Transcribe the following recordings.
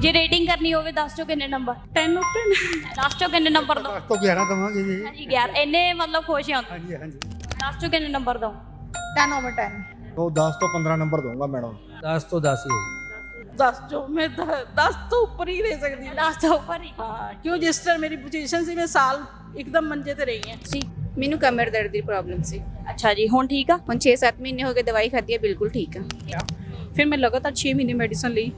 ਜੇ ਰੇਟਿੰਗ ਕਰਨੀ ਹੋਵੇ ਦੱਸ ਚੋ ਕਿੰਨੇ ਨੰਬਰ 10 ਆਫ 10 ਦੱਸ ਚੋ ਕਿੰਨੇ ਨੰਬਰ ਦੋ। ਦਸ ਤੋਂ 11 ਦਵਾਂਗੇ ਜੀ। ਹਾਂਜੀ 11 ਇੰਨੇ ਮਤਲਬ ਖੁਸ਼ ਹਾਂ ਹਾਂਜੀ ਹਾਂਜੀ। ਦੱਸ ਚੋ ਕਿੰਨੇ ਨੰਬਰ ਦੋ। 10 over 10 तो 10 ਤੋਂ 15 ਨੰਬਰ ਦਊਂਗਾ ਮੈਡਮ। 10 ਤੋਂ 10 ਹੀ। 10 ਜੋ ਮੈਂ 10 ਤੋਂ ਉੱਪਰ ਹੀ ਰਹਿ ਸਕਦੀ ਹਾਂ। ਦੱਸ ਤੋਂ ਉੱਪਰ ਹੀ। ਹਾਂ ਕਿਉਂ ਜਿਸ ਤਰ੍ਹਾਂ ਮੇਰੀ ਪੋਜੀਸ਼ਨ ਸੀ ਮੈਂ ਸਾਲ ਇੱਕਦਮ ਮੰਜੇ ਤੇ ਰਹੀ ਹਾਂ। ਸੀ ਮੈਨੂੰ ਕਮਰ ਦਰਦ ਦੀ ਪ੍ਰੋਬਲਮ ਸੀ। ਅੱਛਾ ਜੀ ਹੁਣ ਠੀਕ ਆ? ਹੁਣ 6-7 ਮਹੀਨੇ ਹੋ ਗਏ ਦਵਾਈ ਖਾਧੀ ਹੈ ਬਿਲਕੁਲ ਠੀਕ ਆ। ਫਿਰ ਮੈਂ ਲਗਾਤਾਰ 6 ਮਹੀਨੇ ਮੈਡੀਸਨ ਲਈ।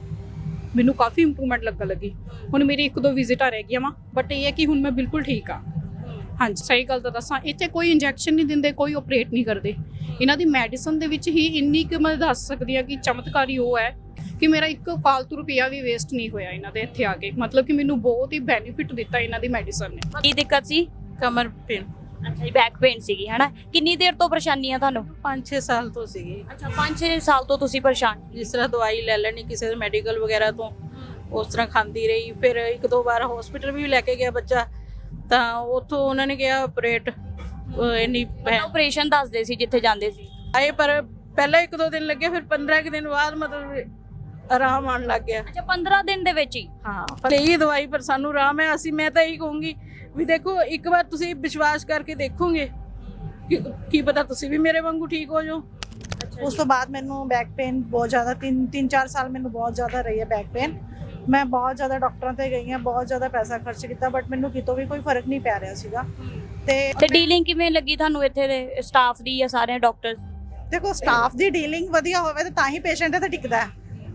ਮੈਨੂੰ ਕਾਫੀ ਇੰਪਰੂਵਮੈਂਟ ਲੱਗਣ ਲੱਗੀ। ਹੁਣ ਮੇਰੀ ਇੱਕ ਦੋ ਵਿਜ਼ਿਟਾਂ ਰਹਿ ਗਈਆਂ ਵਾ ਬਟ ਇਹ ਹੈ ਕਿ ਹੁਣ ਮੈਂ ਬਿਲਕੁਲ ਠੀਕ ਆ ਹਾਂਜੀ ਸਹੀ ਗੱਲ ਤਾਂ ਦੱਸਾਂ ਇੱਥੇ ਕੋਈ ਇੰਜੈਕਸ਼ਨ ਨਹੀਂ ਦਿੰਦੇ ਕੋਈ ਆਪਰੇਟ ਨਹੀਂ ਕਰਦੇ। ਇਹਨਾਂ ਦੀ ਮੈਡੀਸਨ ਦੇ ਵਿੱਚ ਹੀ ਇੰਨੀ ਕੁ ਮੈਂ ਦੱਸ ਸਕਦੀ ਹਾਂ ਕਿ ਚਮਤਕਾਰੀ ਉਹ ਹੈ ਕਿ ਮੇਰਾ ਇੱਕ ਫਾਲਤੂ ਰੁਪਿਆ ਵੀ ਵੇਸਟ ਨਹੀਂ ਹੋਇਆ ਇਹਨਾਂ ਦੇ ਇੱਥੇ ਆ ਕੇ। ਮਤਲਬ ਕਿ ਮੈਨੂੰ ਬਹੁਤ ਹੀ ਬੈਨੀਫਿਟ ਦਿੱਤਾ ਇਹਨਾਂ ਦੀ ਮੈਡੀਸਨ ਨੇ। ਕੀ ਦਿੱਕਤ ਸੀ? ਕਮਰ ਪੇਨ ਅੱਛਾ ਜੀ ਬੈਕ ਪੇਨ ਸੀਗੀ ਹਨਾ? ਕਿੰਨੀ ਦੇਰ ਤੋਂ ਪਰੇਸ਼ਾਨੀ ਆ ਤੁਹਾਨੂੰ? 5-6 ਸਾਲ ਤੋਂ ਸੀਗੀ। ਅੱਛਾ 5-6 ਸਾਲ ਤੋਂ ਤੁਸੀਂ ਪਰੇਸ਼ਾਨ ਜਿਸ ਤਰ੍ਹਾਂ ਦਵਾਈ ਲੈ ਲੈਣੀ ਕਿਸੇ ਦੇ ਮੈਡੀਕਲ ਵਗੈਰਾ ਤੋਂ ਉਸ ਤਰ੍ਹਾਂ ਖਾਂਦੀ ਰਹੀ। ਫਿਰ ਇੱਕ ਦੋ ਵਾਰ ਹਸਪੀਟਲ ਵੀ ਲੈ ਕੇ ਗਿਆ ਬੱਚਾ। ਤਾਂ ਉੱਥੋਂ ਉਹਨਾਂ ਨੇ ਕਿਹਾ ਆਪਰੇਟ ਇੰਨੀ ਆਪਰੇਸ਼ਨ ਦੱਸਦੇ ਸੀ ਜਿੱਥੇ ਜਾਂਦੇ ਸੀ? ਆਏ ਪਰ ਪਹਿਲਾਂ ਇੱਕ ਦੋ ਦਿਨ ਲੱਗੇ ਫਿਰ 15 ਕੁ ਦਿਨ ਬਾਅਦ ਮਤਲਬ ਆਰਾਮ ਆਉਣ ਲੱਗ ਗਿਆ। ਅੱਛਾ 15 ਦਿਨ ਦੇ ਵਿੱਚ ਹੀ? ਹਾਂ ਪਰ ਇਹ ਦਵਾਈ ਪਰ ਸਾਨੂੰ ਆਰਾਮ ਹੈ। ਅਸੀਂ ਮੈਂ ਤਾਂ ਇਹੀ ਕਹੂੰਗੀ ਵੀ ਦੇਖੋ ਇੱਕ ਵਾਰ ਤੁਸੀਂ ਵਿਸ਼ਵਾਸ ਕਰਕੇ ਦੇਖੋਗੇ ਕਿ ਕੀ ਪਤਾ ਤੁਸੀਂ ਵੀ ਮੇਰੇ ਵਾਂਗੂ ਠੀਕ ਹੋ ਜਾਓ। ਉਸ ਤੋਂ ਬਾਅਦ ਮੈਨੂੰ ਬੈਕ ਪੇਨ ਬਹੁਤ ਜ਼ਿਆਦਾ 3 3 4 ਸਾਲ ਮੈਨੂੰ ਬਹੁਤ ਜ਼ਿਆਦਾ ਰਹੀ ਹੈ ਬੈਕ ਪੇਨ ਮੈਂ ਬਹੁਤ ਜ਼ਿਆਦਾ ਡਾਕਟਰਾਂ ਤੇ ਗਈ ਹਾਂ ਬਹੁਤ ਜ਼ਿਆਦਾ ਪੈਸਾ ਖਰਚ ਕੀਤਾ ਬਟ ਮੈਨੂੰ ਕਿਤੋਂ ਵੀ ਕੋਈ ਫ਼ਰਕ ਨਹੀਂ ਪੈ ਰਿਹਾ ਸੀਗਾ। ਤੇ ਤੇ ਡੀਲਿੰਗ ਕਿਵੇਂ ਲੱਗੀ ਤੁਹਾਨੂੰ ਇੱਥੇ ਦੇ ਸਟਾਫ ਦੀ ਜਾਂ ਸਾਰੇ ਡਾਕਟਰ ਦੇਖੋ ਸਟਾਫ ਦੀ ਡੀਲਿੰਗ ਵਧੀਆ ਹੋਵੇ ਤਾਂ ਤਾਂ ਹੀ ਪੇਸ਼ੈਂਟ ਤੇ ਟਿਕਦਾ ਹੈ।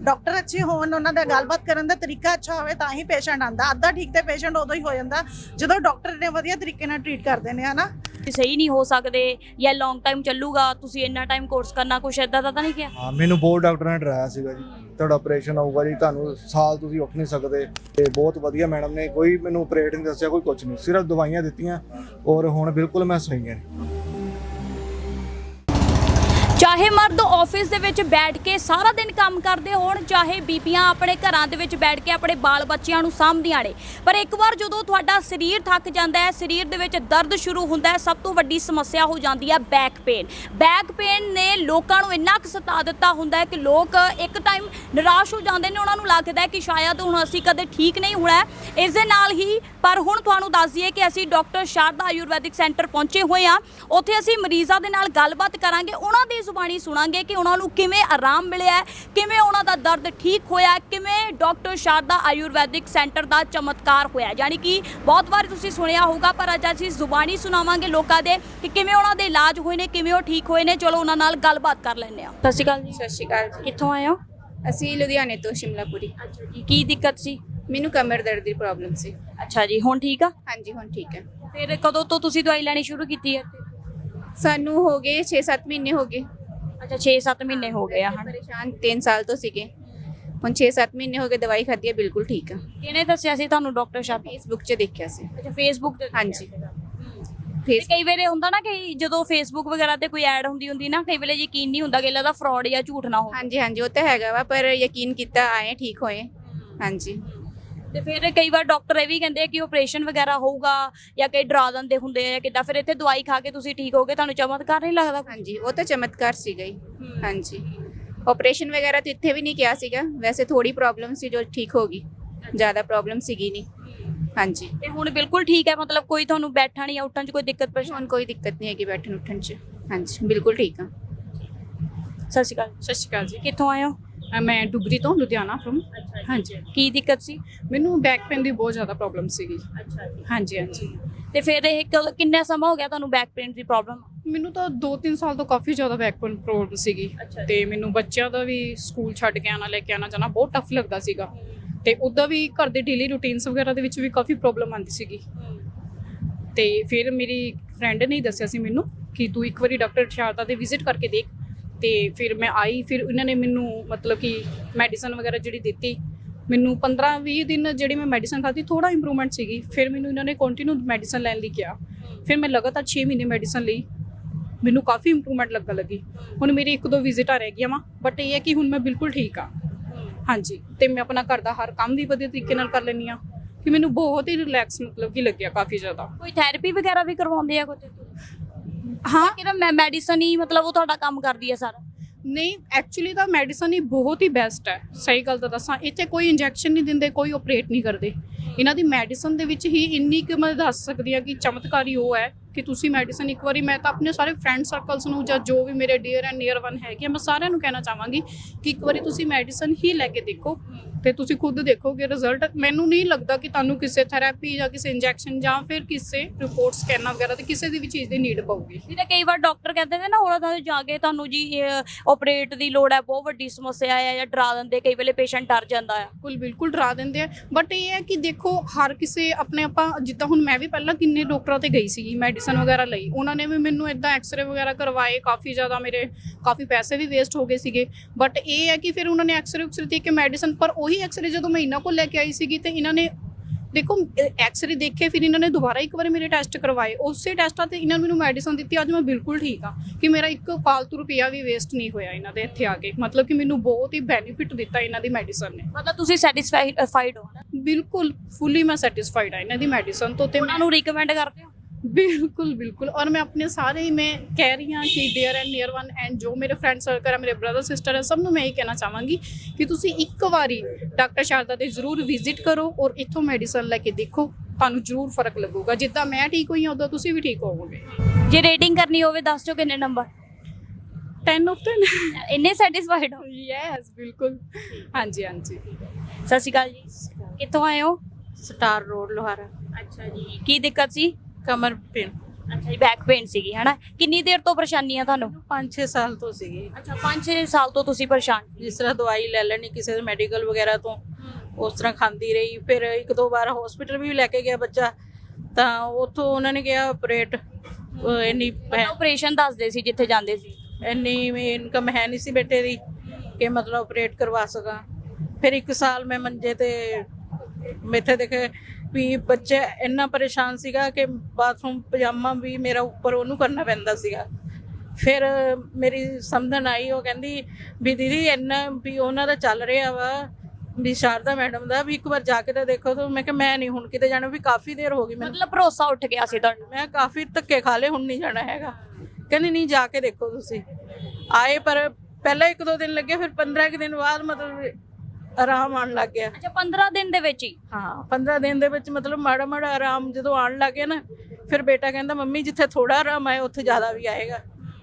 ਡਾਕਟਰ ਅੱਛੇ ਹੋਣ ਉਹਨਾਂ ਦਾ ਗੱਲਬਾਤ ਕਰਨ ਦਾ ਤਰੀਕਾ ਅੱਛਾ ਹੋਵੇ ਤਾਂ ਹੀ ਪੇਸ਼ੈਂਟ ਆਂਦਾ ਅੱਧਾ ਠੀਕ ਤੇ ਪੇਸ਼ੈਂਟ ਉਦੋਂ ਹੀ ਹੋ ਜਾਂਦਾ ਜਦੋਂ ਡਾਕਟਰ ਨੇ ਵਧੀਆ ਤਰੀਕੇ ਨਾਲ ਟਰੀਟ ਕਰਦੇ ਨੇ ਹਨਾ? ਸਹੀ ਨਹੀਂ ਹੋ ਸਕਦੇ ਜਾਂ ਲੌਂਗ ਟਾਈਮ ਚੱਲੂਗਾ ਤੁਸੀਂ ਇੰਨਾ ਟਾਈਮ ਕੋਰਸ ਕਰਨਾ ਕੁਛ ਏਦਾਂ ਦਾ ਤਾਂ ਨਹੀਂ ਕਿਹਾ? ਹਾਂ ਮੈਨੂੰ ਬਹੁਤ ਡਾਕਟਰਾਂ ਨੇ ਡਰਾਇਆ ਸੀਗਾ ਜੀ। ਤੁਹਾਡਾ ਆਪਰੇਸ਼ਨ ਹੋਊਗਾ ਜੀ ਤੁਹਾਨੂੰ ਸਾਲ ਤੁਸੀਂ ਉੱਠ ਨਹੀਂ ਸਕਦੇ। ਤੇ ਬਹੁਤ ਵਧੀਆ ਮੈਡਮ ਨੇ ਕੋਈ ਮੈਨੂੰ ਆਪਰੇਟ ਨਹੀਂ ਦੱਸਿਆ ਕੋਈ ਕੁਝ ਨਹੀਂ। ਸਿਰਫ ਦਵਾਈਆਂ ਦਿੱਤੀਆਂ ਔਰ ਹੁਣ ਬਿਲਕੁਲ ਮੈਂ ਸਹੀ ਹਾਂ। ਚਾਹੇ ਮਰਦ ਆਫਿਸ ਦੇ ਵਿੱਚ ਬੈਠ ਕੇ ਸਾਰਾ ਦਿਨ ਕੰਮ ਕਰਦੇ ਹੋਣ, ਚਾਹੇ ਬੀਬੀਆਂ ਆਪਣੇ ਘਰਾਂ ਦੇ ਵਿੱਚ ਬੈਠ ਕੇ ਆਪਣੇ ਬਾਲ ਬੱਚਿਆਂ ਨੂੰ ਸਾਂਭਦੀਆਂ ਨੇ। ਪਰ ਇੱਕ ਵਾਰ ਜਦੋਂ ਤੁਹਾਡਾ ਸਰੀਰ ਥੱਕ ਜਾਂਦਾ ਹੈ, ਸਰੀਰ ਦੇ ਵਿੱਚ ਦਰਦ ਸ਼ੁਰੂ ਹੁੰਦਾ ਹੈ, ਸਭ ਤੋਂ ਵੱਡੀ ਸਮੱਸਿਆ ਹੋ ਜਾਂਦੀ ਹੈ ਬੈਕ ਪੇਨ ਬੈਕ ਪੇਨ ਨੇ ਲੋਕਾਂ ਨੂੰ ਇੰਨਾ ਕੁ ਸਤਾ ਦਿੱਤਾ ਹੁੰਦਾ ਹੈ ਕਿ ਲੋਕ ਇੱਕ ਟਾਈਮ ਨਿਰਾਸ਼ ਹੋ ਜਾਂਦੇ ਨੇ, ਉਹਨਾਂ ਨੂੰ ਲੱਗਦਾ ਹੈ ਕਿ ਸ਼ਾਇਦ ਹੁਣ ਅਸੀਂ ਕਦੇ ਠੀਕ ਨਹੀਂ ਹੋਣਾ ਇਸ ਦੇ ਨਾਲ ਹੀ, ਪਰ ਹੁਣ ਤੁਹਾਨੂੰ ਦੱਸ ਦਈਏ ਕਿ ਅਸੀਂ ਡਾਕਟਰ ਸ਼ਾਰਦਾ ਆਯੁਰਵੈਦਿਕ ਸੈਂਟਰ ਪਹੁੰਚੇ ਹੋਏ ਹਾਂ। ਉੱਥੇ ਅਸੀਂ ਮਰੀਜ਼ਾਂ ਦੇ ਨਾਲ ਗੱਲਬਾਤ ਕਰਾਂਗੇ, ਉਹਨਾਂ ਦੀ ਜ਼ੁਬਾਨੀ ਸੁਣਾਂਗੇ ਕਿ ਉਹਨਾਂ ਨੂੰ ਕਿਵੇਂ ਆਰਾਮ ਮਿਲਿਆ ਕਿਵੇਂ ਉਹਨਾਂ ਦਾ ਦਰਦ ਠੀਕ ਹੋਇਆ ਕਿਵੇਂ ਡਾਕਟਰ ਸ਼ਾਰਦਾ ਆਯੁਰਵੈਦਿਕ ਸੈਂਟਰ ਦਾ ਚਮਤਕਾਰ ਹੋਇਆ। ਯਾਨੀ ਕਿ ਬਹੁਤ ਵਾਰ ਤੁਸੀਂ ਸੁਣਿਆ ਹੋਊਗਾ ਪਰ ਅੱਜ ਅਸੀਂ ਜ਼ੁਬਾਨੀ ਸੁਣਾਵਾਂਗੇ ਲੋਕਾਂ ਦੇ ਕਿ ਕਿਵੇਂ ਉਹਨਾਂ ਦੇ ਇਲਾਜ ਹੋਏ ਨੇ ਕਿਵੇਂ ਉਹ ਠੀਕ ਹੋਏ ਨੇ। ਚਲੋ ਉਹਨਾਂ ਨਾਲ ਗੱਲਬਾਤ ਕਰ ਲੈਂਦੇ ਹਾਂ। ਸਤਿ ਸ਼੍ਰੀ ਅਕਾਲ ਜੀ। ਸਤਿ ਸ਼੍ਰੀ ਅਕਾਲ ਜੀ। ਕਿੱਥੋਂ ਆਏ ਹੋ? ਅਸੀਂ ਲੁਧਿਆਣੇ ਤੋਂ ਸ਼ਿਮਲਾਪੁਰੀ। ਅੱਛਾ ਜੀ ਕੀ ਦਿੱਕਤ ਸੀ? ਮੈਨੂੰ ਕਮਰ ਦਰਦ ਦੀ ਪ੍ਰੋਬਲਮ ਸੀ। ਅੱਛਾ ਜੀ ਹੁਣ ਠੀਕ ਆ? ਹਾਂਜੀ ਹੁਣ ਠੀਕ ਹੈ। ਫਿਰ ਕਦੋਂ ਤੋਂ ਤੁਸੀਂ ਦਵਾਈ ਲੈਣੀ ਸ਼ੁਰੂ ਕੀਤੀ ਹੈ? ਸਾਨੂੰ ਹੋ ਗਏ 6-7 ਮਹੀਨੇ ਹੋ ਗਏ। ਅੱਛਾ 6-7 ਮਹੀਨੇ ਹੋ ਗਏ ਆ ਹਨਾ। ਪਰੇਸ਼ਾਨ 3 ਸਾਲ ਤੋਂ ਸੀਗੇ। ਹੁਣ 6-7 ਮਹੀਨੇ ਹੋ ਗਏ ਦਵਾਈ ਖਾਧੀ ਹੈ ਬਿਲਕੁਲ ਠੀਕ ਆ। ਕਿਹਨੇ ਦੱਸਿਆ ਸੀ ਤੁਹਾਨੂੰ ਡਾਕਟਰ ਸ਼ਾਹ? ਫੇਸਬੁੱਕ 'ਚ ਦੇਖਿਆ ਸੀ। ਅੱਛਾ ਫੇਸਬੁੱਕ ਤੇ ਹਾਂਜੀ। ਤੇ ਕਈ ਵੇਲੇ ਹੁੰਦਾ ਨਾ ਕਿ ਜਦੋਂ ਫੇਸਬੁੱਕ ਵਗੈਰਾ ਤੇ ਕੋਈ ਐਡ ਹੁੰਦੀ ਹੁੰਦੀ ਨਾ ਕਈ ਵੇਲੇ ਯਕੀਨ ਨਹੀਂ ਹੁੰਦਾ ਕਿ ਇਹਦਾ ਫਰਾਡ ਜਾਂ ਝੂਠ ਨਾ ਹੋਵੇ। ਹਾਂਜੀ ਹਾਂਜੀ ਉਹ ਤਾਂ ਹੈਗਾ ਵਾ ਪਰ ਯਕੀਨ ਕੀਤਾ ਆਏ ਠੀਕ ਹੋਏ। ਹਾਂਜੀ। ਤੇ ਫਿਰ ਕਈ ਵਾਰ ਡਾਕਟਰ ਇਹ ਵੀ ਕਹਿੰਦੇ ਆ ਕਿ ਆਪਰੇਸ਼ਨ ਵਗੈਰਾ ਹੋਊਗਾ ਜਾਂ ਕਈ ਡਰਾ ਦਿੰਦੇ ਹੁੰਦੇ ਆ ਕਿੱਦਾਂ ਫਿਰ ਇੱਥੇ ਦਵਾਈ ਖਾ ਕੇ ਤੁਸੀਂ ਠੀਕ ਹੋਗੇ ਤੁਹਾਨੂੰ ਚਮਤਕਾਰ ਨਹੀਂ ਲੱਗਦਾ ਹਾਂਜੀ ਉਹ ਤਾਂ ਚਮਤਕਾਰ ਸੀਗਾ ਹੀ। ਹਾਂਜੀ। ਆਪਰੇਸ਼ਨ ਵਗੈਰਾ ਤਾਂ ਇੱਥੇ ਵੀ ਨਹੀਂ ਕਿਹਾ ਸੀਗਾ। ਵੈਸੇ ਥੋੜੀ ਪ੍ਰੋਬਲਮ ਸੀ ਜੋ ਠੀਕ ਹੋ ਗਈ। ਜ਼ਿਆਦਾ ਪ੍ਰੋਬਲਮ ਸੀਗੀ ਨਹੀਂ। ਹਾਂਜੀ। ਤੇ ਹੁਣ ਬਿਲਕੁਲ ਠੀਕ ਹੈ ਮਤਲਬ ਕੋਈ ਤੁਹਾਨੂੰ ਬੈਠਣ ਜਾਂ ਉੱਠਣ 'ਚ ਕੋਈ ਦਿੱਕਤ ਪਰੇਸ਼ਾਨੀ ਕੋਈ ਦਿੱਕਤ ਨਹੀਂ ਹੈਗੀ ਬੈਠਣ ਉੱਠਣ 'ਚ। ਹਾਂਜੀ ਬਿਲਕੁਲ ਠੀਕ ਆ ਸਤਿ ਸ਼੍ਰੀ ਅਕਾਲ। ਸਤਿ ਸ਼੍ਰੀ ਅਕਾਲ ਜੀ। ਕਿੱਥੋਂ ਆਏ ਹੋ? ਅ, ਮੈਂ ਡੁਗਰੀ ਤੋਂ ਲੁਧਿਆਣਾ ਫਰਮ ਹਾਂਜੀ। ਕੀ ਦਿੱਕਤ ਸੀ? ਮੈਨੂੰ ਬੈਕ ਪੇਨ ਦੀ ਬਹੁਤ ਜ਼ਿਆਦਾ ਪ੍ਰੋਬਲਮ ਸੀਗੀ। ਅੱਛਾ ਜੀ। ਹਾਂਜੀ ਹਾਂਜੀ। ਤੇ ਫਿਰ ਇਹ ਕਦੋਂ- ਕਿੰਨਾ ਸਮਾਂ ਹੋ ਗਿਆ ਤੁਹਾਨੂੰ ਬੈਕ ਪੇਨ ਦੀ ਪ੍ਰੋਬਲਮ ਮੈਨੂੰ ਤਾਂ 2-3 ਸਾਲ ਤੋਂ ਕਾਫੀ ਜ਼ਿਆਦਾ ਬੈਕ ਪੇਨ ਪ੍ਰੋਬਲਮ ਸੀਗੀ। ਅੱਛਾ। ਤੇ ਮੈਨੂੰ ਬੱਚਿਆਂ ਦਾ ਵੀ ਸਕੂਲ ਛੱਡ ਕੇ ਆਣਾ ਲੈ ਕੇ ਆਣਾ ਜਾਣਾ ਬਹੁਤ ਟਫ ਲੱਗਦਾ ਸੀਗਾ। ਤੇ ਉਹਦਾ ਵੀ ਘਰ ਦੇ ਡੇਲੀ ਰੂਟੀਨਸ ਵਗੈਰਾ ਦੇ ਵਿੱਚ ਵੀ ਕਾਫੀ ਪ੍ਰੋਬਲਮ ਆਉਂਦੀ ਸੀਗੀ। ਤੇ ਫਿਰ ਮੇਰੀ ਫਰੈਂਡ ਨੇ ਹੀ ਦੱਸਿਆ ਸੀ ਮੈਨੂੰ ਕਿ ਤੂੰ ਇੱਕ ਵਾਰੀ ਡਾਕਟਰ ਸ਼ਾਰਦਾ ਦੇ ਵਿਜ਼ਿਟ ਕਰਕੇ ਦੇਖ। ਤੇ ਫਿਰ ਮੈਂ ਆਈ, ਫਿਰ ਉਹਨਾਂ ਨੇ ਮੈਨੂੰ ਮਤਲਬ ਕਿ ਮੈਡੀਸਨ ਵਗੈਰਾ ਜਿਹੜੀ ਦਿੱਤੀ। ਮੈਨੂੰ 15-20 ਦਿਨ ਜਿਹੜੀ ਮੈਂ ਮੈਡੀਸਨ ਖਾਧੀ ਥੋੜਾ ਇੰਪਰੂਵਮੈਂਟ ਸੀਗੀ। ਫਿਰ ਮੈਨੂੰ ਇਹਨਾਂ ਨੇ ਕੰਟੀਨਿਊ ਮੈਡੀਸਨ ਲੈਣ ਲਈ ਕਿਹਾ। ਫਿਰ ਮੈਂ ਲਗਾਤਾਰ 6 ਮਹੀਨੇ ਮੈਡੀਸਨ ਲਈ। ਮੈਨੂੰ ਕਾਫੀ ਇੰਪਰੂਵਮੈਂਟ ਲੱਗਣ ਲੱਗੀ। ਹੁਣ ਮੇਰੀ ਇੱਕ ਦੋ ਵਿਜ਼ਿਟਾਂ ਰਹਿ ਗਈਆਂ ਵਾ ਬਟ ਇਹ ਹੈ ਕਿ ਹੁਣ ਮੈਂ ਬਿਲਕੁਲ ਠੀਕ ਆ ਹਾਂਜੀ, ਤੇ ਮੈਂ ਆਪਣਾ ਘਰ ਦਾ ਹਰ ਕੰਮ ਵੀ ਵਧੀਆ ਤਰੀਕੇ ਨਾਲ ਕਰ ਲੈਂਦੀ ਆ ਕਿ ਮੈਨੂੰ ਬਹੁਤ ਹੀ ਰਿਲੈਕਸ ਮਤਲਬ ਕਿ ਲੱਗਿਆ ਕਾਫੀ ਜ਼ਿਆਦਾ। ਕੋਈ ਥੈਰੇਪੀ ਵਗੈਰਾ ਵੀ ਕਰਵਾਉਂਦੇ ਆ ਕੁਝ? ਹਾਂ? ਕਿਹੜਾ ਮੈਂ ਮੈਡੀਸਨ ਹੀ ਮਤਲਬ ਉਹ ਤੁਹਾਡਾ ਕੰਮ ਕਰਦੀ ਹੈ ਸਾਰਾ। ਨਹੀਂ ਐਕਚੁਅਲੀ ਤਾਂ ਮੈਡੀਸਨ ਹੀ ਬਹੁਤ ਹੀ ਬੈਸਟ ਹੈ। ਸਹੀ ਗੱਲ ਤਾਂ ਦੱਸਾਂ ਇੱਥੇ ਕੋਈ ਇੰਜੈਕਸ਼ਨ ਨਹੀਂ ਦਿੰਦੇ ਕੋਈ ਆਪਰੇਟ ਨਹੀਂ ਕਰਦੇ। ਇਹਨਾਂ ਦੀ ਮੈਡੀਸਨ ਦੇ ਵਿੱਚ ਹੀ ਇੰਨੀ ਕੁ ਮੈਂ ਦੱਸ ਸਕਦੀ ਹਾਂ ਕਿ ਚਮਤਕਾਰੀ ਉਹ ਹੈ। ਕਿ ਤੁਸੀਂ ਮੈਡੀਸਨ ਇੱਕ ਵਾਰੀ ਮੈਂ ਤਾਂ ਆਪਣੇ ਸਾਰੇ ਫਰੈਂਡ ਸਰਕਲਸ ਨੂੰ ਜਾਂ ਜੋ ਵੀ ਮੇਰੇ ਡੀਅਰ ਐਂਡ ਨੀਅਰ ਵਨ ਹੈਗੇ ਮੈਂ ਸਾਰਿਆਂ ਨੂੰ ਕਹਿਣਾ ਚਾਹਾਂਗੀ ਕਿ ਇੱਕ ਵਾਰੀ ਤੁਸੀਂ ਮੈਡੀਸਨ ਹੀ ਲੈ ਕੇ ਦੇਖੋ ਤੇ ਤੁਸੀਂ ਖੁਦ ਦੇਖੋਗੇ ਰਿਜ਼ਲਟ ਮੈਨੂੰ ਨਹੀਂ ਲੱਗਦਾ ਕਿ ਤੁਹਾਨੂੰ ਕਿਸੇ ਥੈਰੇਪੀ ਜਾਂ ਕਿਸੇ ਇੰਜੈਕਸ਼ਨ ਜਾਂ ਫਿਰ ਕਿਸੇ ਰਿਪੋਰਟ ਸਕੈਨਾਂ ਵਗੈਰਾ ਤੇ ਕਿਸੇ ਦੀ ਵੀ ਚੀਜ਼ ਦੀ ਨੀਡ ਪਊਗੀ। ਜਿਵੇਂ ਕਈ ਵਾਰ ਡਾਕਟਰ ਕਹਿੰਦੇ ਨੇ ਨਾ ਹੋਰਾਂ ਥਾਂ ਜਾ ਕੇ ਤੁਹਾਨੂੰ ਜੀ ਆਪਰੇਟ ਦੀ ਲੋੜ ਹੈ ਬਹੁਤ ਵੱਡੀ ਸਮੱਸਿਆ ਹੈ ਜਾਂ ਡਰਾ ਦਿੰਦੇ ਕਈ ਵੇਲੇ ਪੇਸ਼ੈਂਟ ਡਰ ਜਾਂਦਾ ਆ। ਬਿਲਕੁਲ ਬਿਲਕੁਲ ਡਰਾ ਦਿੰਦੇ ਆ। ਬਟ ਇਹ ਹੈ ਕਿ ਦੇਖੋ ਹਰ ਕਿਸੇ ਆਪਣੇ ਆਪਾਂ ਜਿੱਦਾਂ ਹੁਣ ਮੈਂ ਵੀ ਪਹਿਲਾਂ ਕਿੰਨੇ ਡਾਕਟਰਾਂ ਤੇ ਗਈ ਸੀਗੀ ਮੈਡੀਸਨ ਵਗੈਰਾ ਲਈ। ਉਹਨਾਂ ਨੇ ਵੀ ਮੈਨੂੰ ਇਦਾਂ ਐਕਸ-ਰੇ ਵਗੈਰਾ ਕਰਵਾਏ ਕਾਫੀ ਜ਼ਿਆਦਾ ਮੇਰੇ ਕਾਫੀ ਪੈਸੇ ਵੀ ਵੇਸਟ ਹੋ ਗਏ ਸੀਗੇ। ਬਟ ਇਹ ਹੈ ਕਿ ਫਿਰ ਉਹਨਾਂ ਨੇ ਐਕਸ-ਰੇ ਉਕਸਰੇ ਦੇ ਕੇ ਮੈਡੀਸਨ ਪਰ ਉਹੀ ਐਕਸ-ਰੇ ਜਦੋਂ ਮੈਂ ਇਹਨਾਂ ਕੋਲ ਲੈ ਕੇ ਆਈ ਸੀਗੀ ਤੇ ਇਹਨਾਂ ਨੇ ਦੇਖੋ ਐਕਸ-ਰੇ ਦੇਖੇ ਫਿਰ ਇਹਨਾਂ ਨੇ ਦੁਬਾਰਾ ਇੱਕ ਵਾਰੀ ਮੇਰੇ ਟੈਸਟ ਕਰਵਾਏ। ਉਸੇ ਟੈਸਟਾਂ ਤੇ ਇਹਨਾਂ ਨੇ ਮੈਨੂੰ ਮੈਡੀਸਨ ਦਿੱਤੀ। ਅੱਜ ਮੈਂ ਬਿਲਕੁਲ ਠੀਕ ਆ ਕਿ ਮੇਰਾ ਇੱਕ ਫਾਲਤੂ ਰੁਪਿਆ ਵੀ ਵੇਸਟ ਨਹੀਂ ਹੋਇਆ ਇਹਨਾਂ ਦੇ ਇੱਥੇ ਆ ਕੇ। ਮਤਲਬ ਕਿ ਮੈਨੂੰ ਬਹੁਤ ਹੀ ਬੈਨੀਫਿਟ ਦਿੱਤਾ ਇਹਨਾਂ ਦੀ ਮੈਡੀਸਨ ਨੇ। ਮਤਲਬ ਤੁਸੀਂ ਸੈਟੀਸਫਾਈਡ ਹੋ ਨਾ? ਬਿਲਕੁਲ ਫੁੱਲੀ ਮੈਂ ਸੈਟੀਸਫਾਈਡ ਆ ਇਹਨਾਂ ਦੀ ਮੈਡੀਸਨ ਤੋਂ ਤੇ ਉਹਨਾਂ ਨੂੰ ਰეკਮੈਂਡ ਕਰਦੇ ਬਿਲਕੁਲ ਬਿਲਕੁਲ। ਔਰ ਮੈਂ ਆਪਣੇ ਸਾਰੇ ਹੀ ਮੈਂ ਕਹਿ ਰਹੀ ਹਾਂ ਕਿ dear and near one and ਜੋ ਮੇਰੇ ਫਰੈਂਡ ਸਰਕਲ ਹੈ ਮੇਰੇ ਬ੍ਰਦਰ ਸਿਸਟਰ ਹੈ ਸਭ ਨੂੰ ਮੈਂ ਇਹ ਕਹਿਣਾ ਚਾਹਾਂਗੀ ਕਿ ਤੁਸੀਂ ਇੱਕ ਵਾਰੀ ਡਾਕਟਰ ਸ਼ਾਰਦਾ ਦੇ ਜ਼ਰੂਰ ਵਿਜ਼ਿਟ ਕਰੋ ਔਰ ਇੱਥੋਂ ਮੈਡੀਸਨ ਲੈ ਕੇ ਦੇਖੋ ਤੁਹਾਨੂੰ ਜ਼ਰੂਰ ਫ਼ਰਕ ਲੱਗੂਗਾ। ਜਿੱਦਾਂ ਮੈਂ ਠੀਕ ਹੋਈ ਹਾਂ ਉਦੋਂ ਤੁਸੀਂ ਵੀ ਠੀਕ ਹੋਵੋਗੇ। ਜੇ ਰੇਟਿੰਗ ਕਰਨੀ ਹੋਵੇ ਦੱਸ ਦਿਓ ਕਿੰਨੇ ਨੰਬਰ 10 ਆਫ 10 ਇੰਨੇ ਸੈਟੀਸਫਾਈਡ ਹੋ? ਯੈਸ ਬਿਲਕੁਲ। ਹਾਂਜੀ ਹਾਂਜੀ। ਸਤਿ ਸ਼੍ਰੀ ਅਕਾਲ ਜੀ। ਕਿੱਥੋਂ ਆਏ ਹੋ? ਸਟਾਰ ਰੋਡ ਲੋਹਾਰਾ ਅੱਛਾ ਜੀ। ਕੀ ਦਿੱਕਤ ਸੀ? ਕਮਰ ਪੇਨ ਅੱਛਾ ਜੀ ਬੈਕ ਪੇਨ ਸੀਗੀ ਹਨਾ? ਕਿੰਨੀ ਦੇਰ ਤੋਂ ਪਰੇਸ਼ਾਨੀ ਆ ਤੁਹਾਨੂੰ? 5-6 ਸਾਲ ਤੋਂ ਸੀਗੀ। ਅੱਛਾ 5-6 ਸਾਲ ਤੋਂ ਤੁਸੀਂ ਪਰੇਸ਼ਾਨ। ਜਿਸ ਤਰ੍ਹਾਂ ਦਵਾਈ ਲੈ ਲੈਣੀ ਕਿਸੇ ਦੇ ਮੈਡੀਕਲ ਵਗੈਰਾ ਤੋਂ ਉਸ ਤਰ੍ਹਾਂ ਖਾਂਦੀ ਰਹੀ। ਫਿਰ ਇੱਕ ਦੋ ਵਾਰ ਹਸਪੀਟਲ ਵੀ ਲੈ ਕੇ ਗਿਆ ਬੱਚਾ। ਤਾਂ ਉੱਥੋਂ ਉਹਨਾਂ ਨੇ ਕਿਹਾ ਆਪਰੇਟ ਇੰਨੀ ਆਪਰੇਸ਼ਨ ਦੱਸਦੇ ਸੀ ਜਿੱਥੇ ਜਾਂਦੇ ਸੀ। ਇੰਨੀ ਇਨਕਮ ਹੈ ਨਹੀਂ ਸੀ ਬੇਟੇ ਦੀ ਕਿ ਮਤਲਬ ਆਪਰੇਟ ਕਰਵਾ ਸਕਾਂ। ਫਿਰ ਇੱਕ ਸਾਲ ਮੈਂ ਮੰਜੇ ਤੇ ਮੇਥੇ ਦੇਖੇ ਵੀ ਬੱਚਾ ਇੰਨਾ ਪਰੇਸ਼ਾਨ ਸੀਗਾ ਕਿ ਬਾਥਰੂਮ ਪਜਾਮਾ ਵੀ ਮੇਰਾ ਉੱਪਰ ਉਹਨੂੰ ਕਰਨਾ ਪੈਂਦਾ ਸੀਗਾ। ਫਿਰ ਮੇਰੀ ਸਮਝਣ ਆਈ ਉਹ ਕਹਿੰਦੀ ਵੀ ਦੀਦੀ ਇੰਨਾ ਵੀ ਉਹਨਾਂ ਦਾ ਚੱਲ ਰਿਹਾ ਵਾ ਵੀ ਸ਼ਾਰਦਾ ਮੈਡਮ ਦਾ ਵੀ ਇੱਕ ਵਾਰ ਜਾ ਕੇ ਤਾਂ ਦੇਖੋ ਤਾਂ ਮੈਂ ਕਿਹਾ ਮੈਂ ਨਹੀਂ ਹੁਣ ਕਿਤੇ ਜਾਣਾ ਵੀ ਕਾਫੀ ਦੇਰ ਹੋ ਗਈ ਮੈਨੂੰ। ਮਤਲਬ ਭਰੋਸਾ ਉੱਠ ਗਿਆ ਸੀ ਤੁਹਾਨੂੰ? ਮੈਂ ਕਾਫੀ ਧੱਕੇ ਖਾ ਲਏ ਹੁਣ ਨਹੀਂ ਜਾਣਾ ਹੈਗਾ। ਕਹਿੰਦੀ ਨਹੀਂ ਜਾ ਕੇ ਦੇਖੋ ਤੁਸੀਂ। ਆਏ ਪਰ ਪਹਿਲਾਂ ਇੱਕ ਦੋ ਦਿਨ ਲੱਗੇ ਫਿਰ 15 ਕੁ ਦਿਨ ਬਾਅਦ ਮਤਲਬ ਆਰਾਮ ਆਉਣ ਲੱਗ ਗਿਆ। ਅੱਛਾ 15 ਦਿਨ ਦੇ ਵਿੱਚ ਹੀ? ਹਾਂ 15 ਦਿਨ ਦੇ ਵਿੱਚ ਮਤਲਬ ਮਾੜਾ ਮਾੜਾ ਆਰਾਮ ਜਦੋਂ ਆਉਣ ਲੱਗ ਗਿਆ ਨਾ ਫਿਰ ਬੇਟਾ ਕਹਿੰਦਾ ਮੰਮੀ ਜਿੱਥੇ ਥੋੜਾ ਆਰਾਮ ਆਏ ਉੱਥੇ ਜ਼ਿਆਦਾ ਵੀ ਆਏਗਾ।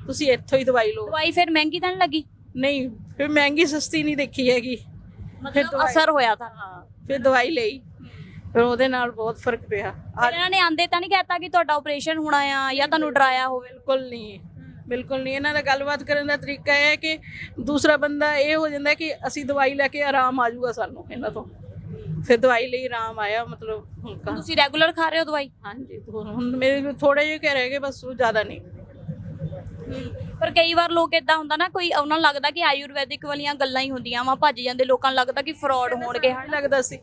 ਤੁਸੀਂ ਇੱਥੋਂ ਹੀ ਦਵਾਈ ਲਓ। ਦਵਾਈ ਫਿਰ ਮਹਿੰਗੀ ਤਾਂ ਨਹੀਂ ਲੱਗੀ? ਨਹੀਂ ਫਿਰ ਮਹਿੰਗੀ ਸਸਤੀ ਨਹੀਂ ਦੇਖੀ ਹੈਗੀ। ਮਤਲਬ ਅਸਰ ਹੋਇਆ ਤਾਂ। ਹਾਂ ਫਿਰ ਦਵਾਈ ਲਈ। ਫਿਰ ਉਹਦੇ ਨਾਲ ਬਹੁਤ ਫ਼ਰਕ ਪਿਆ। ਇਹਨਾਂ ਨੇ ਆਂਦੇ ਤਾਂ ਨਹੀਂ ਕਹਿਤਾ ਕਿ ਤੁਹਾਡਾ ਆਪਰੇਸ਼ਨ ਹੋਣਾ ਆ ਜਾਂ ਤੁਹਾਨੂੰ ਡਰਾਇਆ ਹੋਵੇ? ਬਿਲਕੁਲ ਨਹੀਂ। ਬਿਲਕੁਲ ਨਹੀਂ। ਇਹਨਾਂ ਦਾ ਗੱਲਬਾਤ ਕਰਨ ਦਾ ਤਰੀਕਾ ਇਹ ਹੈ ਕਿ ਦੂਸਰਾ ਬੰਦਾ ਇਹ ਹੋ ਜਾਂਦਾ ਕਿ ਅਸੀਂ ਦਵਾਈ ਲੈ ਕੇ ਆਰਾਮ ਆ ਜਾਊਗਾ ਸਾਨੂੰ ਇਹਨਾਂ ਤੋਂ। ਫਿਰ ਦਵਾਈ ਲਈ ਆਰਾਮ ਆਇਆ ਮਤਲਬ ਹੁਣ ਕਾ ਤੁਸੀਂ ਰੈਗੂਲਰ ਖਾ ਰਹੇ ਹੋ ਦਵਾਈ? ਹਾਂਜੀ ਹੁਣ ਹੁਣ ਮੇਰੇ ਥੋੜੇ ਜਿਹੇ ਕਹਿ ਰਹਿ ਗਏ ਬਸ ਉਹ ਜ਼ਿਆਦਾ ਨਹੀਂ। ਪਰ ਕਈ ਵਾਰ ਲੋਕ ਇਦਾਂ ਹੁੰਦਾ ਨਾ ਕੋਈ ਉਹਨਾਂ ਨੂੰ ਲੱਗਦਾ ਕਿ ਆਯੁਰਵੈਦਿਕ ਵਾਲੀਆਂ ਗੱਲਾਂ ਹੀ ਹੁੰਦੀਆਂ ਵਾ ਭੱਜ ਜਾਂਦੇ ਲੋਕਾਂ ਨੂੰ ਲੱਗਦਾ ਕਿ ਫਰਾਡ ਹੋਣਗੇ। ਲੱਗਦਾ ਸੀ।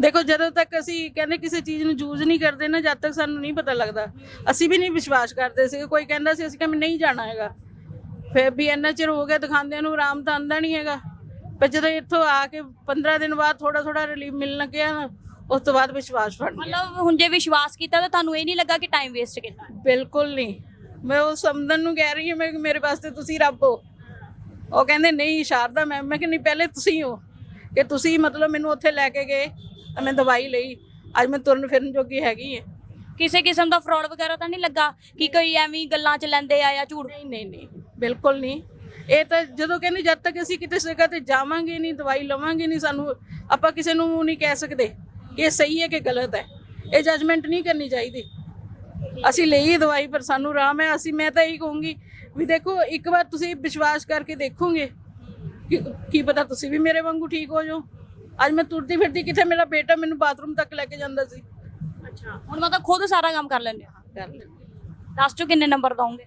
ਦੇਖੋ ਜਦੋਂ ਤੱਕ ਅਸੀਂ ਕਹਿੰਦੇ ਕਿਸੇ ਚੀਜ਼ ਨੂੰ ਯੂਜ਼ ਨਹੀਂ ਕਰਦੇ ਨਾ ਜਦ ਤੱਕ ਸਾਨੂੰ ਨਹੀਂ ਪਤਾ ਲੱਗਦਾ। ਅਸੀਂ ਵੀ ਨਹੀਂ ਵਿਸ਼ਵਾਸ ਕਰਦੇ ਸੀ ਕੋਈ ਕਹਿੰਦਾ ਸੀ ਅਸੀਂ ਕਹਿੰਦੇ ਨਹੀਂ ਜਾਣਾ ਹੈਗਾ। ਫਿਰ ਵੀ ਇੰਨਾ ਚਿਰ ਹੋ ਗਿਆ ਦਿਖਾਉਂਦਿਆਂ ਨੂੰ ਆਰਾਮ ਤਾਂ ਆਂਦਾ ਨਹੀਂ ਹੈਗਾ। ਪਰ ਜਦੋਂ ਇੱਥੋਂ ਆ ਕੇ 15 ਦਿਨ ਬਾਅਦ ਥੋੜਾ ਥੋੜਾ ਰਿਲੀਫ ਮਿਲਣ ਲੱਗਿਆ ਨਾ ਉਸ ਤੋਂ ਬਾਅਦ ਵਿਸ਼ਵਾਸ ਬਣ ਗਿਆ। ਮਤਲਬ ਹੁਣ ਜੇ ਵਿਸ਼ਵਾਸ ਕੀਤਾ ਤਾਂ ਤੁਹਾਨੂੰ ਇਹ ਨਹੀਂ ਲੱਗਾ ਕਿ ਟਾਈਮ ਵੇਸਟ ਕੀਤਾ ਬਿਲਕੁਲ ਨਹੀਂ। ਮੈਂ ਉਹ ਸਮਝਣ ਨੂੰ ਕਹਿ ਰਹੀ ਹਾਂ ਮੈਂ ਮੇਰੇ ਵਾਸਤੇ ਤੁਸੀਂ ਰੱਬ ਹੋ। ਉਹ ਕਹਿੰਦੇ ਨਹੀਂ ਸ਼ਾਰਦਾ ਮੈਂ ਮੈਂ ਕਿ ਨਹੀਂ ਪਹਿਲੇ ਤੁਸੀਂ ਹੋ। ਕਿ ਤੁਸੀਂ ਮਤਲਬ ਮੈਨੂੰ ਉੱਥੇ ਲੈ ਕੇ ਗਏ ਤਾਂ ਮੈਂ ਦਵਾਈ ਲਈ। ਅੱਜ ਮੈਂ ਤੁਰਨ ਫਿਰਨ ਜੋਗੀ ਹੈਗੀ ਹੈ ਕਿਸੇ ਕਿਸਮ ਦਾ ਫਰਾਡ ਵਗੈਰਾ ਤਾਂ ਨਹੀਂ ਲੱਗਾ ਕਿ ਕੋਈ ਐਵੇਂ ਹੀ ਗੱਲਾਂ ਚ ਲੈਂਦੇ ਆ ਜਾਂ ਝੂਠ? ਨਹੀਂ ਨਹੀਂ ਨਹੀਂ ਬਿਲਕੁਲ ਨਹੀਂ। ਇਹ ਤਾਂ ਜਦੋਂ ਕਹਿੰਦੇ ਜਦ ਤੱਕ ਅਸੀਂ ਕਿਤੇ ਜਗ੍ਹਾ ਤੇ ਜਾਵਾਂਗੇ ਨਹੀਂ ਦਵਾਈ ਲਵਾਂਗੇ ਨਹੀਂ ਸਾਨੂੰ ਆਪਾਂ ਕਿਸੇ ਨੂੰ ਨਹੀਂ ਕਹਿ ਸਕਦੇ ਕਿ ਇਹ ਸਹੀ ਹੈ ਕਿ ਗਲਤ ਹੈ। ਇਹ ਜਜਮੈਂਟ ਨਹੀਂ ਕਰਨੀ ਚਾਹੀਦੀ। ਅਸੀਂ ਲਈ ਦਵਾਈ ਪਰ ਸਾਨੂੰ ਆਰਾਮ ਹੈ। ਅਸੀਂ ਮੈਂ ਤਾਂ ਇਹੀ ਕਹੂੰਗੀ ਵੀ ਦੇਖੋ ਇੱਕ ਵਾਰ ਤੁਸੀਂ ਵਿਸ਼ਵਾਸ ਕਰਕੇ ਦੇਖੋਗੇ ਕਿ ਕੀ ਪਤਾ ਤੁਸੀਂ ਵੀ ਮੇਰੇ ਵਾਂਗੂ ਠੀਕ ਹੋ ਜਾਓ। ਅੱਜ ਮੈਂ ਤੁਰਦੀ ਫਿਰਦੀ ਕਿੱਥੇ ਮੇਰਾ ਬੇਟਾ ਮੈਨੂੰ ਬਾਥਰੂਮ ਤੱਕ ਲੈ ਕੇ ਜਾਂਦਾ ਸੀ। ਅੱਛਾ ਹੁਣ ਮਤਲਬ ਖੁਦ ਸਾਰਾ ਕੰਮ ਕਰ ਲੈਂਦੇ ਆ ਕਰ ਲੈ ਦੱਸ ਚੋ ਕਿੰਨੇ ਨੰਬਰ ਦਵਾਂਗੇ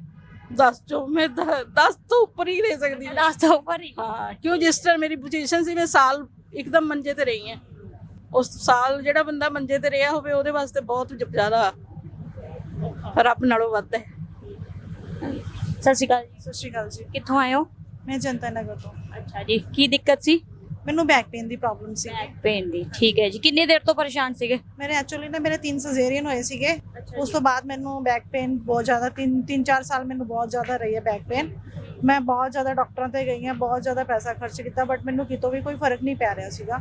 10 ਚੋਂ ਮੈਂ 10 ਤੋਂ ਉੱਪਰ ਹੀ ਦੇ ਸਕਦੀ ਹਾਂ। ਦੱਸ ਤੋਂ ਉੱਪਰ ਹੀ? ਹਾਂ ਕਿਉਂ ਜਿਸ ਤਰ੍ਹਾਂ ਮੇਰੀ ਪੋਜੀਸ਼ਨ ਸੀ ਮੈਂ ਸਾਲ ਇੱਕਦਮ ਮੰਜੇ ਤੇ ਰਹੀ ਹਾਂ। ਉਸ ਸਾਲ ਜਿਹੜਾ ਬੰਦਾ ਮੰਜੇ ਤੇ ਰਿਹਾ ਹੋਵੇ ਉਹਦੇ ਵਾਸਤੇ ਬਹੁਤ ਜ਼ਿਆਦਾ ਰੱਬ ਨਾਲੋਂ ਵੱਧ ਹੈ। ਸਤਿ ਸ਼੍ਰੀ ਅਕਾਲ ਜੀ। ਸਤਿ ਸ਼੍ਰੀ ਅਕਾਲ ਜੀ। ਕਿੱਥੋਂ ਆਏ ਹੋ? ਮੈਂ ਜਨਤਾ ਨਗਰ ਤੋਂ। ਅੱਛਾ ਜੀ ਕੀ ਦਿੱਕਤ ਸੀ? ਮੈਨੂੰ ਬੈਕ ਪੇਨ ਦੀ ਪ੍ਰੋਬਲਮ ਸੀ ਬੈਕ ਪੇਨ ਦੀ ਠੀਕ ਹੈ ਜੀ। ਕਿੰਨੀ ਦੇਰ ਤੋਂ ਪਰੇਸ਼ਾਨ ਸੀਗੇ? ਮੇਰੇ ਐਕਚੁਅਲੀ ਨਾ ਮੇਰੇ ਤਿੰਨ ਸਜ਼ੇਰੀਅਨ ਹੋਏ ਸੀਗੇ। ਉਸ ਤੋਂ ਬਾਅਦ ਮੈਨੂੰ ਬੈਕ ਪੇਨ ਬਹੁਤ ਜ਼ਿਆਦਾ ਤਿੰਨ ਤਿੰਨ ਚਾਰ ਸਾਲ ਮੈਨੂੰ ਬਹੁਤ ਜ਼ਿਆਦਾ ਰਹੀ ਹੈ ਬੈਕ ਪੇਨ ਮੈਂ ਬਹੁਤ ਜ਼ਿਆਦਾ ਡਾਕਟਰਾਂ ਤੇ ਗਈ ਹਾਂ ਬਹੁਤ ਜ਼ਿਆਦਾ ਪੈਸਾ ਖਰਚ ਕੀਤਾ ਬਟ ਮੈਨੂੰ ਕਿਤੋਂ ਵੀ ਕੋਈ ਫ਼ਰਕ ਨਹੀਂ ਪੈ ਰਿਹਾ ਸੀਗਾ।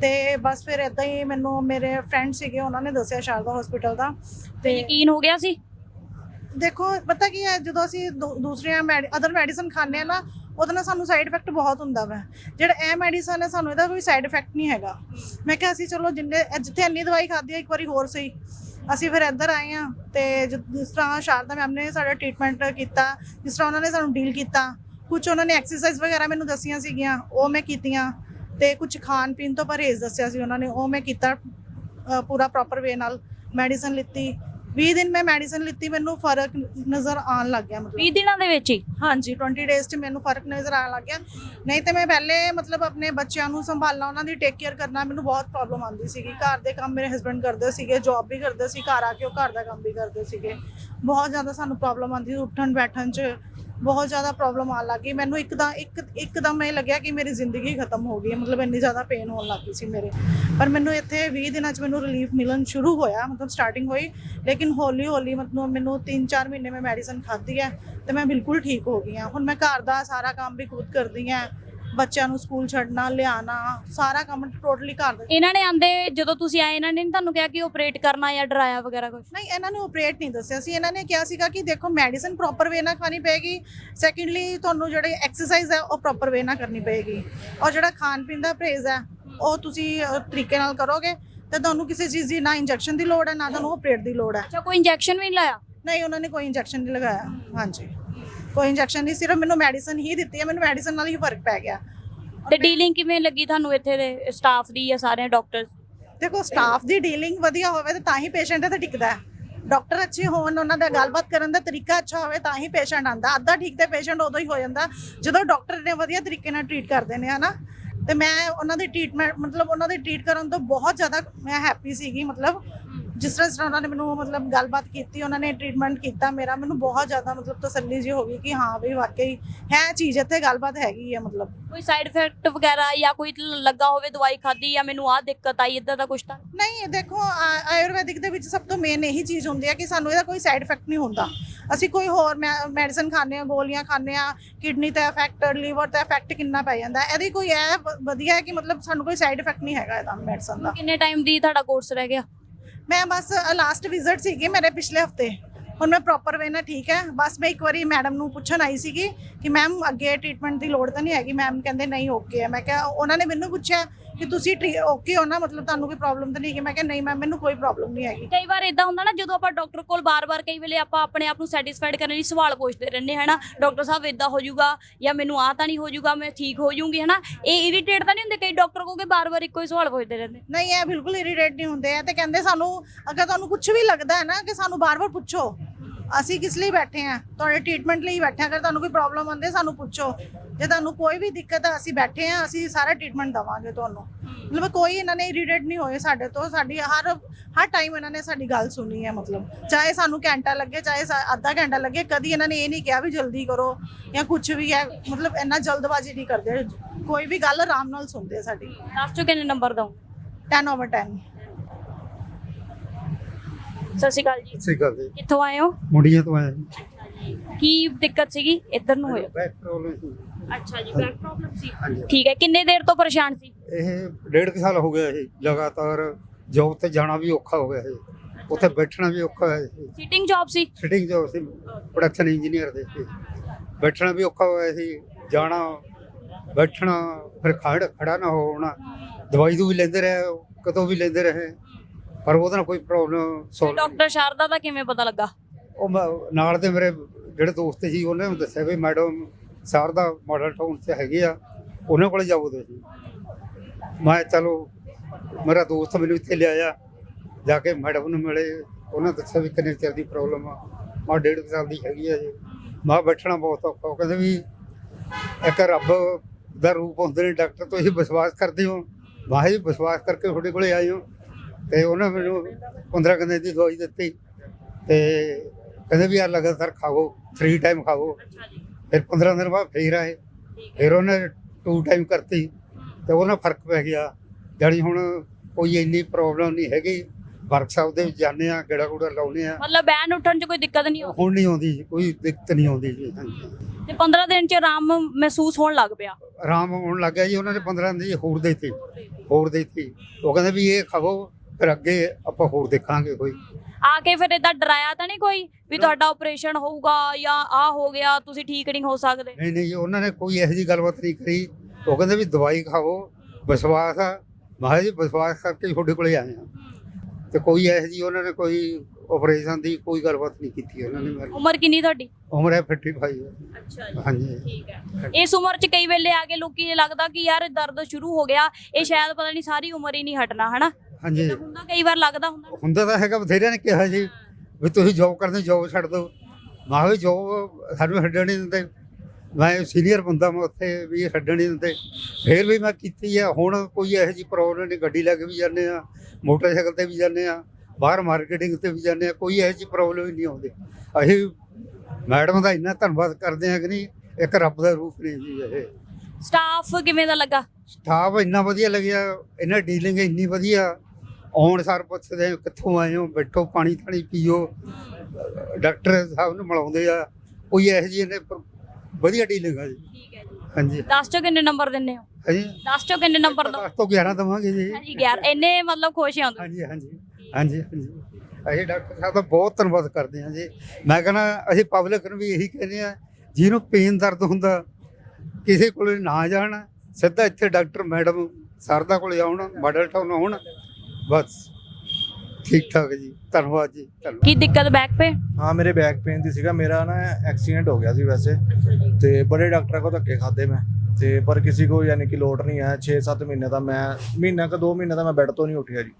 ਤੇ ਬਸ ਫਿਰ ਇਦਾਂ ਹੀ ਮੈਨੂੰ ਮੇਰੇ ਫਰੈਂਡ ਸੀਗੇ ਉਹਨਾਂ ਨੇ ਦੱਸਿਆ ਸ਼ਾਰਦਾ ਹਸਪੀਟਲ ਦਾ। ਤੇ ਯਕੀਨ ਹੋ ਗਿਆ ਸੀ? ਦੇਖੋ ਪਤਾ ਕੀ ਹੈ ਜਦੋਂ ਅਸੀਂ ਦੂਸਰੀਆਂ ਅਦਰ ਮੈਡੀਸਨ ਖਾਂਦੇ ਆ ਨਾ ਉਹਦੇ ਨਾਲ ਸਾਨੂੰ ਸਾਈਡ ਇਫੈਕਟ ਬਹੁਤ ਹੁੰਦਾ ਵਾ। ਜਿਹੜਾ ਇਹ ਮੈਡੀਸਨ ਹੈ, ਸਾਨੂੰ ਇਹਦਾ ਕੋਈ ਸਾਈਡ ਇਫੈਕਟ ਨਹੀਂ ਹੈਗਾ। ਮੈਂ ਕਿਹਾ ਅਸੀਂ ਚਲੋ ਜਿੰਨੇ ਜਿੱਥੇ ਇੰਨੀ ਦਵਾਈ ਖਾਧੀ ਹੈ ਇੱਕ ਵਾਰੀ ਹੋਰ ਸਹੀ। ਅਸੀਂ ਫਿਰ ਇੱਧਰ ਆਏ ਆ ਤੇ ਜਿਸ ਤਰ੍ਹਾਂ ਸ਼ਾਰਦਾ ਮੈਮ ਨੇ ਸਾਡਾ ਟ੍ਰੀਟਮੈਂਟ ਕੀਤਾ, ਜਿਸ ਤਰ੍ਹਾਂ ਉਹਨਾਂ ਨੇ ਸਾਨੂੰ ਡੀਲ ਕੀਤਾ ਕੁਝ ਉਹਨਾਂ ਨੇ ਐਕਸਰਸਾਈਜ਼ ਵਗੈਰਾ ਮੈਨੂੰ ਦੱਸੀਆਂ ਸੀਗੀਆਂ, ਉਹ ਮੈਂ ਕੀਤੀਆਂ। ਤੇ ਕੁਝ ਖਾਣ ਪੀਣ ਤੋਂ ਪਰਹੇਜ਼ ਦੱਸਿਆ ਸੀ ਉਹਨਾਂ ਨੇ, ਉਹ ਮੈਂ ਕੀਤਾ ਪੂਰਾ ਪ੍ਰੋਪਰ ਵੇ ਨਾਲ ਮੈਡੀਸਨ ਲਿੱਤੀ। 20 ਦਿਨ ਮੈਂ ਮੈਡੀਸਨ ਲਿੱਤੀ ਮੈਨੂੰ ਫ਼ਰਕ ਨਜ਼ਰ ਆਉਣ ਲੱਗ ਗਿਆ ਮਤਲਬ। 20 ਦਿਨਾਂ ਦੇ ਵਿੱਚ ਹੀ? ਹਾਂਜੀ 20 ਡੇਜ਼ 'ਚ ਮੈਨੂੰ ਫ਼ਰਕ ਨਜ਼ਰ ਆਉਣ ਲੱਗ ਗਿਆ। ਨਹੀਂ ਤੇ ਮੈਂ ਪਹਿਲੇ ਮਤਲਬ ਆਪਣੇ ਬੱਚਿਆਂ ਨੂੰ ਸੰਭਾਲਣਾ ਉਹਨਾਂ ਦੀ ਟੇਕ ਕੇਅਰ ਕਰਨਾ ਮੈਨੂੰ ਬਹੁਤ ਪ੍ਰੋਬਲਮ ਆਉਂਦੀ ਸੀਗੀ। ਘਰ ਦੇ ਕੰਮ ਮੇਰੇ ਹਸਬੰਡ ਕਰਦੇ ਸੀਗੇ ਜੌਬ ਵੀ ਕਰਦੇ ਸੀ ਘਰ ਆ ਕੇ ਉਹ ਘਰ ਦਾ ਕੰਮ ਵੀ ਕਰਦੇ ਸੀਗੇ। ਬਹੁਤ ਜ਼ਿਆਦਾ ਸਾਨੂੰ ਪ੍ਰੋਬਲਮ ਆਉਂਦੀ ਸੀ ਉੱਠਣ ਬੈਠਣ 'ਚ ਬਹੁਤ ਜ਼ਿਆਦਾ ਪ੍ਰੋਬਲਮ ਆਉਣ ਲੱਗ ਗਈ। ਮੈਨੂੰ ਇੱਕਦਮ ਇੱਕ ਇੱਕਦਮ ਇਹ ਲੱਗਿਆ ਕਿ ਮੇਰੀ ਜ਼ਿੰਦਗੀ ਖਤਮ ਹੋ ਗਈ। ਮਤਲਬ ਇੰਨੀ ਜ਼ਿਆਦਾ ਪੇਨ ਹੋਣ ਲੱਗ ਗਈ ਸੀ ਮੇਰੇ। ਪਰ ਮੈਨੂੰ ਇੱਥੇ 20 ਦਿਨਾਂ 'ਚ ਮੈਨੂੰ ਰਿਲੀਫ ਮਿਲਣ ਸ਼ੁਰੂ ਹੋਇਆ। ਮਤਲਬ ਸਟਾਰਟਿੰਗ ਹੋਈ। ਲੇਕਿਨ ਹੌਲੀ ਹੌਲੀ ਮਤਲਬ ਮੈਨੂੰ 3-4 ਮਹੀਨੇ ਮੈਂ ਮੈਡੀਸਨ ਖਾਧੀ ਹੈ ਤੇ ਮੈਂ ਬਿਲਕੁਲ ਠੀਕ ਹੋ ਗਈ ਹਾਂ। ਹੁਣ ਮੈਂ ਘਰ ਦਾ ਸਾਰਾ ਕੰਮ ਵੀ ਖੁਦ ਕਰਦੀ ਹਾਂ। ਬੱਚਿਆਂ ਨੂੰ ਸਕੂਲ ਛੱਡਣਾ ਲਿਆਣਾ ਸਾਰਾ ਕੰਮ ਟੋਟਲੀ ਘਰ ਦਾ ਇਹਨਾਂ ਨੇ ਆਂਦੇ ਜਦੋਂ ਤੁਸੀਂ ਆਏ ਇਹਨਾਂ ਨੇ ਨੀ ਤੁਹਾਨੂੰ ਕਿਹਾ ਕਿ ਆਪਰੇਟ ਕਰਨਾ ਜਾਂ ਡਰਾਇਆ ਵਗੈਰਾ ਕੁਝ ਨਹੀਂ ਇਹਨਾਂ ਨੇ ਆਪਰੇਟ ਨਹੀਂ ਦੱਸਿਆ ਸੀ। ਇਹਨਾਂ ਨੇ ਕਿਹਾ ਸੀਗਾ ਕਿ ਦੇਖੋ ਮੈਡੀਸਨ ਪ੍ਰੋਪਰ ਵੇ ਨਾਲ ਖਾਣੀ ਪਏਗੀ। ਸੈਕੰਡਲੀ ਤੁਹਾਨੂੰ ਜਿਹੜੇ ਐਕਸਰਸਾਈਜ਼ ਹੈ ਉਹ ਪ੍ਰੋਪਰ ਵੇ ਨਾਲ ਕਰਨੀ ਪਏਗੀ। ਔਰ ਜਿਹੜਾ ਖਾਣ ਪੀਣ ਦਾ ਪਰਹੇਜ਼ ਹੈ ਉਹ ਤੁਸੀਂ ਅ, ਤਰੀਕੇ ਨਾਲ ਕਰੋਗੇ ਤੇ ਤੁਹਾਨੂੰ ਕਿਸੇ ਚੀਜ਼ ਦੀ ਨਾ ਇੰਜੈਕਸ਼ਨ ਦੀ ਲੋੜ ਹੈ ਨਾ ਤੁਹਾਨੂੰ ਆਪਰੇਟ ਦੀ ਲੋੜ ਹੈ। ਅੱਛਾ ਕੋਈ ਇੰਜੈਕਸ਼ਨ ਵੀ ਨਹੀਂ ਲਾਇਆ? ਨਹੀਂ ਉਹਨਾਂ ਨੇ ਕੋਈ ਇੰਜੈਕਸ਼ਨ ਨਹੀਂ ਲਗਾਇਆ। ਹਾਂਜੀ। ਕੋਈ ਇੰਜੈਕਸ਼ਨ ਨਹੀਂ ਸਿਰਫ ਮੈਨੂੰ ਮੈਡੀਸਨ ਹੀ ਦਿੱਤੀ ਹੈ ਮੈਨੂੰ ਮੈਡੀਸਨ ਨਾਲ ਹੀ ਫ਼ਰਕ ਪੈ ਗਿਆ। ਤੇ ਡੀਲਿੰਗ ਕਿਵੇਂ ਲੱਗੀ ਤੁਹਾਨੂੰ ਇੱਥੇ ਦੇ ਸਟਾਫ ਦੀ ਜਾਂ ਸਾਰੇ ਡਾਕਟਰ ਦੇਖੋ ਸਟਾਫ ਦੀ ਡੀਲਿੰਗ ਵਧੀਆ ਹੋਵੇ ਤੇ ਤਾਂ ਹੀ ਪੇਸ਼ੈਂਟ ਇੱਥੇ ਟਿਕਦਾ ਹੈ। ਡਾਕਟਰ ਅੱਛੇ ਹੋਣ ਉਹਨਾਂ ਦਾ ਗੱਲਬਾਤ ਕਰਨ ਦਾ ਤਰੀਕਾ ਅੱਛਾ ਹੋਵੇ ਤਾਂ ਹੀ ਪੇਸ਼ੈਂਟ ਆਂਦਾ ਅੱਧਾ ਠੀਕ ਤੇ ਪੇਸ਼ੈਂਟ ਉਦੋਂ ਹੀ ਹੋ ਜਾਂਦਾ ਜਦੋਂ ਡਾਕਟਰ ਨੇ ਵਧੀਆ ਤਰੀਕੇ ਨਾਲ ਟਰੀਟ ਕਰਦੇ ਨੇ ਹਨਾ? ਤੇ ਮੈਂ ਉਹਨਾਂ ਦੀ ਟ੍ਰੀਟਮੈਂਟ ਮਤਲਬ ਉਹਨਾਂ ਦੀ ਟਰੀਟ ਕਰਨ ਤੋਂ ਬਹੁਤ ਜ਼ਿਆਦਾ ਮੈਂ ਹੈਪੀ ਸੀਗੀ ਮਤਲਬ ਜਿਸ ਤਰ੍ਹਾਂ ਉਹਨਾਂ ਨੇ ਮੈਨੂੰ ਮਤਲਬ ਗੱਲਬਾਤ ਕੀਤੀ ਉਹਨਾਂ ਨੇ ਟ੍ਰੀਟਮੈਂਟ ਕੀਤਾ ਮੇਰਾ ਮੈਨੂੰ ਬਹੁਤ ਜ਼ਿਆਦਾ ਮਤਲਬ ਤਸੱਲੀ ਜੀ ਹੋ ਗਈ ਕਿ ਹਾਂ ਵੀ ਵਾਕਈ ਹੈ ਚੀਜ਼ ਇੱਥੇ ਗੱਲਬਾਤ ਹੈਗੀ ਹੈ ਮਤਲਬ। ਕੋਈ ਸਾਈਡ ਇਫੈਕਟ ਵਗੈਰਾ ਜਾਂ ਕੋਈ ਲੱਗਾ ਹੋਵੇ ਦਵਾਈ ਖਾਦੀ ਜਾਂ ਮੈਨੂੰ ਆਹ ਦਿੱਕਤ ਆਈ ਇਦਾਂ ਦਾ ਕੁਝ ਤਾਂ? ਨਹੀਂ ਦੇਖੋ ਆਯੁਰਵੈਦਿਕ ਦੇ ਵਿੱਚ ਸਭ ਤੋਂ ਮੇਨ ਇਹੀ ਚੀਜ਼ ਹੁੰਦੀ ਹੈ ਕਿ ਸਾਨੂੰ ਇਹਦਾ ਕੋਈ ਸਾਈਡ ਇਫੈਕਟ ਨਹੀਂ ਹੁੰਦਾ। ਅਸੀਂ ਕੋਈ ਹੋਰ ਮੈਡੀਸਨ ਖਾਂਦੇ ਆ ਗੋਲੀਆਂ ਖਾਂਦੇ ਆ ਕਿਡਨੀ ਤੇ ਇਫੈਕਟ ਲੀਵਰ ਤੇ ਇਫੈਕਟ ਕਿੰਨਾ ਪੈ ਜਾਂਦਾ। ਇਹਦੀ ਕੋਈ ਇਹ ਵਧੀਆ ਹੈ ਕਿ ਮਤਲਬ ਸਾਨੂੰ ਕੋਈ ਸਾਈਡ ਇਫੈਕਟ ਨਹੀਂ ਹੈਗਾ ਇਹਦਾ ਮੈਡੀਸਨ ਦਾ। ਕਿੰਨੇ ਟਾਈਮ ਦੀ ਤੁਹਾਡਾ ਕੋਰਸ ਰਹਿ ਗਿਆ? ਮੈਂ ਬਸ ਲਾਸਟ ਵਿਜ਼ਿਟ ਸੀਗੀ ਮੇਰੇ ਪਿਛਲੇ ਹਫ਼ਤੇ। ਹੁਣ ਮੈਂ ਪ੍ਰੋਪਰ ਵੇ ਨਾਲ ਠੀਕ ਹੈ। ਬਸ ਮੈਂ ਇੱਕ ਵਾਰੀ ਮੈਡਮ ਨੂੰ ਪੁੱਛਣ ਆਈ ਸੀਗੀ ਕਿ ਮੈਮ ਅੱਗੇ ਟ੍ਰੀਟਮੈਂਟ ਦੀ ਲੋੜ ਤਾਂ ਨਹੀਂ ਹੈਗੀ। ਮੈਮ ਕਹਿੰਦੇ ਨਹੀਂ ਓਕੇ ਹੈ। ਮੈਂ ਕਿਹਾ ਉਹਨਾਂ ਨੇ ਮੈਨੂੰ ਪੁੱਛਿਆ ਕਿ ਤੁਸੀਂ ਓਕੇ ਹੋ ਨਾ ਮਤਲਬ ਤੁਹਾਨੂੰ ਕੋਈ ਪ੍ਰੋਬਲਮ ਤਾਂ ਨਹੀਂ ਹੈਗੀ? ਮੈਂ ਕਿਹਾ ਨਹੀਂ ਮੈਮ ਮੈਨੂੰ ਕੋਈ ਪ੍ਰੋਬਲਮ ਨਹੀਂ ਹੈਗੀ। ਕਈ ਵਾਰ ਇਦਾਂ ਹੁੰਦਾ ਨਾ ਜਦੋਂ ਆਪਾਂ ਡਾਕਟਰ ਕੋਲ ਬਾਰ-ਬਾਰ ਕਈ ਵੇਲੇ ਆਪਾਂ ਆਪਣੇ ਆਪ ਨੂੰ ਸੈਟੀਸਫਾਈਡ ਕਰਨ ਲਈ ਸਵਾਲ ਪੁੱਛਦੇ ਰਹਿੰਦੇ ਹਨਾ? ਡਾਕਟਰ ਸਾਹਿਬ ਇਦਾਂ ਹੋ ਜਾਊਗਾ ਜਾਂ ਮੈਨੂੰ ਆਹ ਤਾਂ ਨਹੀਂ ਹੋ ਜਾਊਗਾ ਮੈਂ ਠੀਕ ਹੋ ਜਾਊਂਗੀ ਹਨਾ? ਇਹ ਇਰੀਟੇਟ ਤਾਂ ਨਹੀਂ ਹੁੰਦੇ? ਕਈ ਡਾਕਟਰ ਕੋਲ ਕਿ ਬਾਰ-ਬਾਰ ਇੱਕੋ ਹੀ ਸਵਾਲ ਪੁੱਛਦੇ ਰਹਿੰਦੇ। ਨਹੀਂ ਇਹ ਬਿਲਕੁਲ ਇਰੀਟੇਟ ਨਹੀਂ ਹੁੰਦੇ। ਆ ਤੇ ਕਹਿੰਦੇ ਸਾਨੂੰ ਅਗਰ ਤੁਹਾਨੂੰ ਕੁਝ ਵੀ ਲੱਗਦਾ ਹੈ ਨਾ ਕਿ ਸਾਨੂੰ ਬਾਰ-ਬਾਰ ਪੁੱਛੋ। ਅਸੀਂ ਕਿਸ ਲਈ ਬੈਠੇ ਆ ਤੁਹਾਡੇ ਟ੍ਰੀਟਮੈਂਟ ਲਈ ਬੈਠੇ ਆ ਅਗਰ ਤੁਹਾਨੂੰ ਕੋਈ ਪ੍ਰੋਬਲਮ ਆਉਂਦੀ ਹੈ ਸਾਨੂੰ ਪੁੱਛੋ। ਜੇ ਤੁਹਾਨੂੰ ਕੋਈ ਵੀ ਦਿੱਕਤ ਹੈ ਅਸੀਂ ਬੈਠੇ ਆ ਅਸੀਂ ਸਾਰਾ ਟ੍ਰੀਟਮੈਂਟ ਦਵਾਂਗੇ ਤੁਹਾਨੂੰ। ਮਤਲਬ ਕੋਈ ਇਹਨਾਂ ਨੇ ਇਰੀਟੇਟ ਨਹੀਂ ਹੋਏ ਸਾਡੇ ਤੋਂ। ਸਾਡੀ ਹਰ ਹਰ ਟਾਈਮ ਇਹਨਾਂ ਨੇ ਸਾਡੀ ਗੱਲ ਸੁਣੀ ਹੈ ਮਤਲਬ। ਚਾਹੇ ਸਾਨੂੰ ਘੰਟਾ ਲੱਗੇ ਚਾਹੇ ਅੱਧਾ ਘੰਟਾ ਲੱਗੇ ਕਦੀ ਇਹਨਾਂ ਨੇ ਇਹ ਨਹੀਂ ਕਿਹਾ ਵੀ ਜਲਦੀ ਕਰੋ ਜਾਂ ਕੁਝ ਵੀ ਹੈ। ਮਤਲਬ ਇੰਨਾ ਜਲਦਬਾਜ਼ੀ ਨਹੀਂ ਕਰਦੇ। ਕੋਈ ਵੀ ਗੱਲ ਆਰਾਮ ਨਾਲ ਸੁਣਦੇ ਆ ਸਾਡੀ। 10 ਚੋਂ ਕਿੰਨੇ ਨੰਬਰ ਦਊਂ 10 ਓਵਰ 10 ਸਤਿ ਸ਼੍ਰੀ ਅਕਾਲ ਜੀ। ਸਹੀ ਗੱਲ ਜੀ। ਕਿੱਥੋਂ ਆਏ ਹੋ? ਮੁੰਡੀਆਂ ਤੋਂ ਆਇਆ ਜੀ। ਕੀ ਦਿੱਕਤ ਸੀਗੀ? ਇੱਧਰ ਨੂੰ ਹੋਇਓ। ਬੈਕ ਪ੍ਰੋਬਲਮ ਸੀ। ਅੱਛਾ ਜੀ ਬੈਕ ਪ੍ਰੋਬਲਮ ਸੀ। ਹਾਂਜੀ। ਠੀਕ ਹੈ ਕਿੰਨੇ ਦੇਰ ਤੋਂ ਪਰੇਸ਼ਾਨ ਸੀ? ਇਹ ਡੇਢ ਕੁ ਸਾਲ ਹੋ ਗਿਆ ਇਹ ਲਗਾਤਾਰ ਜੌਬ ਤੇ ਜਾਣਾ ਵੀ ਔਖਾ ਹੋ ਗਿਆ ਇਹ। ਉੱਥੇ ਬੈਠਣਾ ਵੀ ਔਖਾ ਹੈ ਸਿਟਿੰਗ ਜੌਬ ਸੀ? ਸਿਟਿੰਗ ਜੌਬ ਸੀ ਪ੍ਰੋਡਕਸ਼ਨ ਇੰਜੀਨੀਅਰ ਦੇ ਸੀ। ਬੈਠਣਾ ਵੀ ਔਖਾ ਹੋਇਆ ਸੀ ਜਾਣਾ ਬੈਠਣਾ ਫਿਰ ਖੜ ਖੜਾ ਨਾ ਹੋਣਾ। ਦਵਾਈ ਦੂ ਵੀ ਲੈਂਦੇ ਰਹੇ ਕਦੋਂ ਵੀ ਲੈਂਦੇ ਰਹੇ। ਪਰ ਉਹਦਾ ਨਾਲ ਕੋਈ ਪ੍ਰੋਬਲਮ ਸੋਲਵ ਡਾਕਟਰ ਸ਼ਾਰਦਾ ਦਾ ਕਿਵੇਂ ਪਤਾ ਲੱਗਾ? ਉਹ ਮੈਂ- ਨਾਲ ਦੇ ਮੇਰੇ ਜਿਹੜੇ ਦੋਸਤ ਸੀ ਉਹਨੇ ਮੈਨੂੰ ਦੱਸਿਆ ਵੀ ਮੈਡਮ ਸਾਰਦਾ ਮਾਡਲ ਟਾਊਨ 'ਚ ਹੈਗੀ ਆ ਉਹਨਾਂ ਕੋਲੇ ਜਾਓ ਤੁਸੀਂ। ਮੈਂ ਚਲੋ ਮੇਰਾ ਦੋਸਤ ਮੈਨੂੰ ਇੱਥੇ ਲਿਆਇਆ। ਜਾ ਕੇ ਮੈਡਮ ਨੂੰ ਮਿਲੇ ਉਹਨਾਂ ਦੱਸਿਆ ਵੀ ਕਿੰਨੇ ਚਿਰ ਦੀ ਪ੍ਰੋਬਲਮ ਆ। ਮੈਂ ਡੇਢ ਕੁ ਸਾਲ ਦੀ ਹੈਗੀ ਆ ਜੀ। ਮੈਂ ਬੈਠਣਾ ਬਹੁਤ ਔਖਾ ਉਹ ਕਹਿੰਦੇ ਵੀ ਇੱਕ ਰੱਬ ਦਾ ਰੂਪ ਹੁੰਦੇ ਨੇ ਡਾਕਟਰ ਤੁਸੀਂ ਵਿਸ਼ਵਾਸ ਕਰਦੇ ਹੋ। ਜੀ ਵਿਸ਼ਵਾਸ ਕਰਕੇ ਤੁਹਾਡੇ ਕੋਲੇ ਆਏ ਹੋ। ਤੇ ਉਹਨਾਂ ਮੈਨੂੰ 15 ਦਿਨ ਦੀ ਦਵਾਈ ਦਿੱਤੀ ਤੇ ਕਹਿੰਦੇ ਵੀ ਆ ਲਗਾਤਾਰ ਖਾਓ 3 ਟਾਈਮ ਖਾਓ। ਫਿਰ 15 ਦਿਨ ਬਾਅਦ ਫੇਰ ਆਏ। ਫਿਰ ਉਹਨੇ 2 ਟਾਈਮ ਕਰਤੀ ਤੇ ਉਹਨਾਂ ਫ਼ਰਕ ਪੈ ਗਿਆ। ਜਾਣੀ ਹੁਣ ਕੋਈ ਇੰਨੀ ਪ੍ਰੋਬਲਮ ਨਹੀਂ ਹੈਗੀ। ਵਰਕਸ਼ਾਪ ਦੇ ਵਿੱਚ ਜਾਂਦੇ ਆ ਗੇੜਾ ਗੂੜਾ ਲਾਉਂਦੇ ਆ ਮਤਲਬ ਬੈਨ ਉੱਠਣ 'ਚ ਕੋਈ ਦਿੱਕਤ ਨਹੀਂ ਹੋਈ ਹੁਣ ਨਹੀਂ ਆਉਂਦੀ ਜੀ, ਕੋਈ ਦਿੱਕਤ ਨਹੀਂ ਆਉਂਦੀ ਜੀ ਹਾਂਜੀ। ਤੇ 15 ਦਿਨ ਚ ਆਰਾਮ ਮਹਿਸੂਸ ਹੋਣ ਲੱਗ ਪਿਆ? ਆਰਾਮ ਹੋਣ ਲੱਗ ਗਿਆ ਜੀ ਉਹਨਾਂ ਨੇ 15 ਦਿਨ ਜੀ ਹੋਰ ਦੇਤੀ। ਹੋਰ ਦੇਤੀ। ਉਹ ਕਹਿੰਦੇ ਵੀ ਇਹ ਖਾਵੋ ਫਿਰ ਅੱਗੇ ਆਪਾਂ ਹੋਰ ਦੇਖਾਂਗੇ ਕੋਈ। ਆ ਕੇ ਫਿਰ ਇਦਾਂ ਡਰਾਇਆ ਤਾਂ ਨਹੀਂ ਕੋਈ ਵੀ ਤੁਹਾਡਾ ਆਪਰੇਸ਼ਨ ਹੋਊਗਾ ਜਾਂ ਆ ਹੋ ਗਿਆ ਤੁਸੀਂ ਠੀਕ ਨਹੀਂ ਹੋ ਸਕਦੇ? ਨਹੀਂ ਨਹੀਂ ਉਹਨਾਂ ਨੇ ਕੋਈ ਇਹੋ ਜੀ ਗੱਲਬਾਤ ਨਹੀਂ ਕਰੀ। ਉਹ ਕਹਿੰਦੇ ਵੀ ਦਵਾਈ ਖਾਵੋ ਵਿਸ਼ਵਾਸ ਆ। ਮੈਂ ਕਿਹਾ ਜੀ ਵਿਸ਼ਵਾਸ ਕਰਕੇ ਹੀ ਤੁਹਾਡੇ ਕੋਲੇ ਆਏ ਆ। ਤੇ ਕੋਈ ਇਹੋ ਜੀ ਉਹਨਾਂ ਨੇ ਕੋਈ ਆਪਰੇਸ਼ਨ ਦੀ ਕੋਈ ਗੱਲਬਾਤ ਨਹੀਂ ਕੀਤੀ ਉਹਨਾਂ ਨੇ ਮੇਰੀ। ਉਮਰ ਕਿੰਨੀ ਤੁਹਾਡੀ? ਉਮਰ ਹੈ 55 ਅੱਛਾ ਜੀ ਹਾਂਜੀ। ਠੀਕ ਹੈ। ਇਸ ਉਮਰ 'ਚ ਕਈ ਵੇਲੇ ਆ ਕੇ ਲੋਕੀ ਇਹ ਲੱਗਦਾ ਕਿ ਯਾਰ ਦਰਦ ਸ਼ੁਰੂ ਹੋ ਗਿਆ ਇਹ ਸ਼ਾਇਦ ਪਤਾ ਨਹੀਂ ਸਾਰੀ ਉਮਰ ਹੀ ਨਹੀਂ ਹਟਣਾ ਹਨਾ? ਹਾਂਜੀ। ਹੁੰਦਾ ਕਈ ਵਾਰ ਲੱਗਦਾ ਹੁੰਦਾ ਹੁੰਦਾ ਤਾਂ ਹੈਗਾ ਬਥੇਰਿਆਂ ਨੇ ਕਿਹਾ ਜੀ ਵੀ ਤੁਸੀਂ ਜੋਬ ਕਰਦੇ ਜੋਬ ਛੱਡ ਦਿਓ। ਮੈਂ ਵੀ ਜੋਬ ਸਾਨੂੰ ਛੱਡਣ ਨਹੀਂ ਦਿੰਦੇ। ਮੈਂ ਸੀਨੀਅਰ ਬੰਦਾ ਮੈਂ ਉੱਥੇ ਵੀ ਇਹ ਛੱਡਣ ਨਹੀਂ ਦਿੰਦੇ। ਫਿਰ ਵੀ ਮੈਂ ਕੀਤੀ ਆ। ਹੁਣ ਕੋਈ ਇਹੋ ਜਿਹੀ ਪ੍ਰੋਬਲਮ ਨਹੀਂ। ਗੱਡੀ ਲੈ ਕੇ ਵੀ ਜਾਂਦੇ ਆ ਮੋਟਰਸਾਈਕਲ ਤੇ ਵੀ ਜਾਂਦੇ ਆ ਬਾਹਰ ਮਾਰਕੀਟਿੰਗ ਤੇ ਵੀ ਜਾਂਦੇ ਆ। ਕੋਈ ਇਹੋ ਜਿਹੀ ਪ੍ਰੋਬਲਮ ਹੀ ਨਹੀਂ ਆਉਂਦੀ। ਅਸੀਂ ਮੈਡਮ ਦਾ ਇੰਨਾ ਧੰਨਵਾਦ ਕਰਦੇ ਆ ਕਿ ਨਹੀਂ ਇੱਕ ਰੱਬ ਦਾ ਰੂਪ ਨਹੀਂ ਜੀ ਇਹ। ਸਟਾਫ ਕਿਵੇਂ ਦਾ ਲੱਗਾ? ਸਟਾਫ ਇੰਨਾ ਵਧੀਆ ਲੱਗਿਆ। ਇਹਨਾਂ ਡੀਲਿੰਗ ਇੰਨੀ ਵਧੀਆ। ਆਉਣ ਸਾਰ ਪੁੱਛਦੇ ਆ, ਕਿੱਥੋਂ ਆਏ ਹੋ? ਬੈਠੋ ਪਾਣੀ ਥਾਣੀ ਪੀਓ। ਡਾਕਟਰ ਸਾਹਿਬ ਨੂੰ ਮਿਲਾਉਂਦੇ ਆ। ਕੋਈ ਇਹੋ ਜਿਹੀ ਨੇ ਵਧੀਆ ਡੀਲਿੰਗ ਆ ਜੀ। ਠੀਕ ਹੈ ਜੀ। ਹਾਂਜੀ। 10 ਚੋਂ ਕਿੰਨੇ ਨੰਬਰ ਦਿੰਨੇ ਹੋ? ਹਾਂਜੀ। 10 ਚੋਂ ਕਿੰਨੇ ਨੰਬਰ ਦੋ? 10 ਤੋਂ 11 ਦਵਾਂਗੇ ਜੀ। ਹਾਂਜੀ 11 ਇੰਨੇ ਮਤਲਬ ਖੁਸ਼ ਹਾਂ ਤੁਸੀਂ। ਹਾਂਜੀ ਹਾਂਜੀ। ਹਾਂਜੀ ਹਾਂਜੀ। ਅਸੀਂ ਡਾਕਟਰ ਸਾਹਿਬ ਦਾ ਬਹੁਤ ਧੰਨਵਾਦ ਕਰਦੇ ਹਾਂ ਜੀ। ਮੈਂ ਕਹਿੰਦਾ ਅਸੀਂ ਪਬਲਿਕ ਨੂੰ ਵੀ ਇਹੀ ਕਹਿੰਦੇ ਆ ਜਿਹਨੂੰ ਪੇਨ ਦਰਦ ਹੁੰਦਾ ਕਿਸੇ ਕੋਲੇ ਨਾ ਜਾਣ। ਸਿੱਧਾ ਇੱਥੇ ਡਾਕਟਰ ਮੈਡਮ ਸਰਦਾ ਕੋਲੇ ਆਉਣ ਮਾਡਲ ਟਾਊਨ ਆਉਣ। ਬਸ। ਠੀਕ ਠਾਕ ਜੀ। ਧੰਨਵਾਦ ਜੀ। ਧੰਨਵਾਦ। ਕੀ ਦਿੱਕਤ ਬੈਕ ਪੇ ਹਾਂ ਮੇਰੇ ਬੈਕ ਪੇਨ ਦੀ ਸੀਗਾ। ਮੇਰਾ ਨਾ ਐਕਸੀਡੈਂਟ ਹੋ ਗਿਆ ਸੀ ਵੈਸੇ। ਤੇ ਬੜੇ ਡਾਕਟਰਾਂ ਕੋ ਧੱਕੇ ਖਾਦੇ ਮੈਂ। ਤੇ ਪਰ ਕਿਸੇ ਕੋ ਯਾਨੀ ਕਿ ਲੋਟ ਨਹੀਂ ਆਇਆ 6-7 ਮਹੀਨੇ ਦਾ ਮੈਂ ਮਹੀਨਾ ਕ 2 ਮਹੀਨੇ ਦਾ ਮੈਂ ਬੈੱਡ ਤੋਂ ਨਹੀਂ ਉੱਠਿਆ ਜੀ।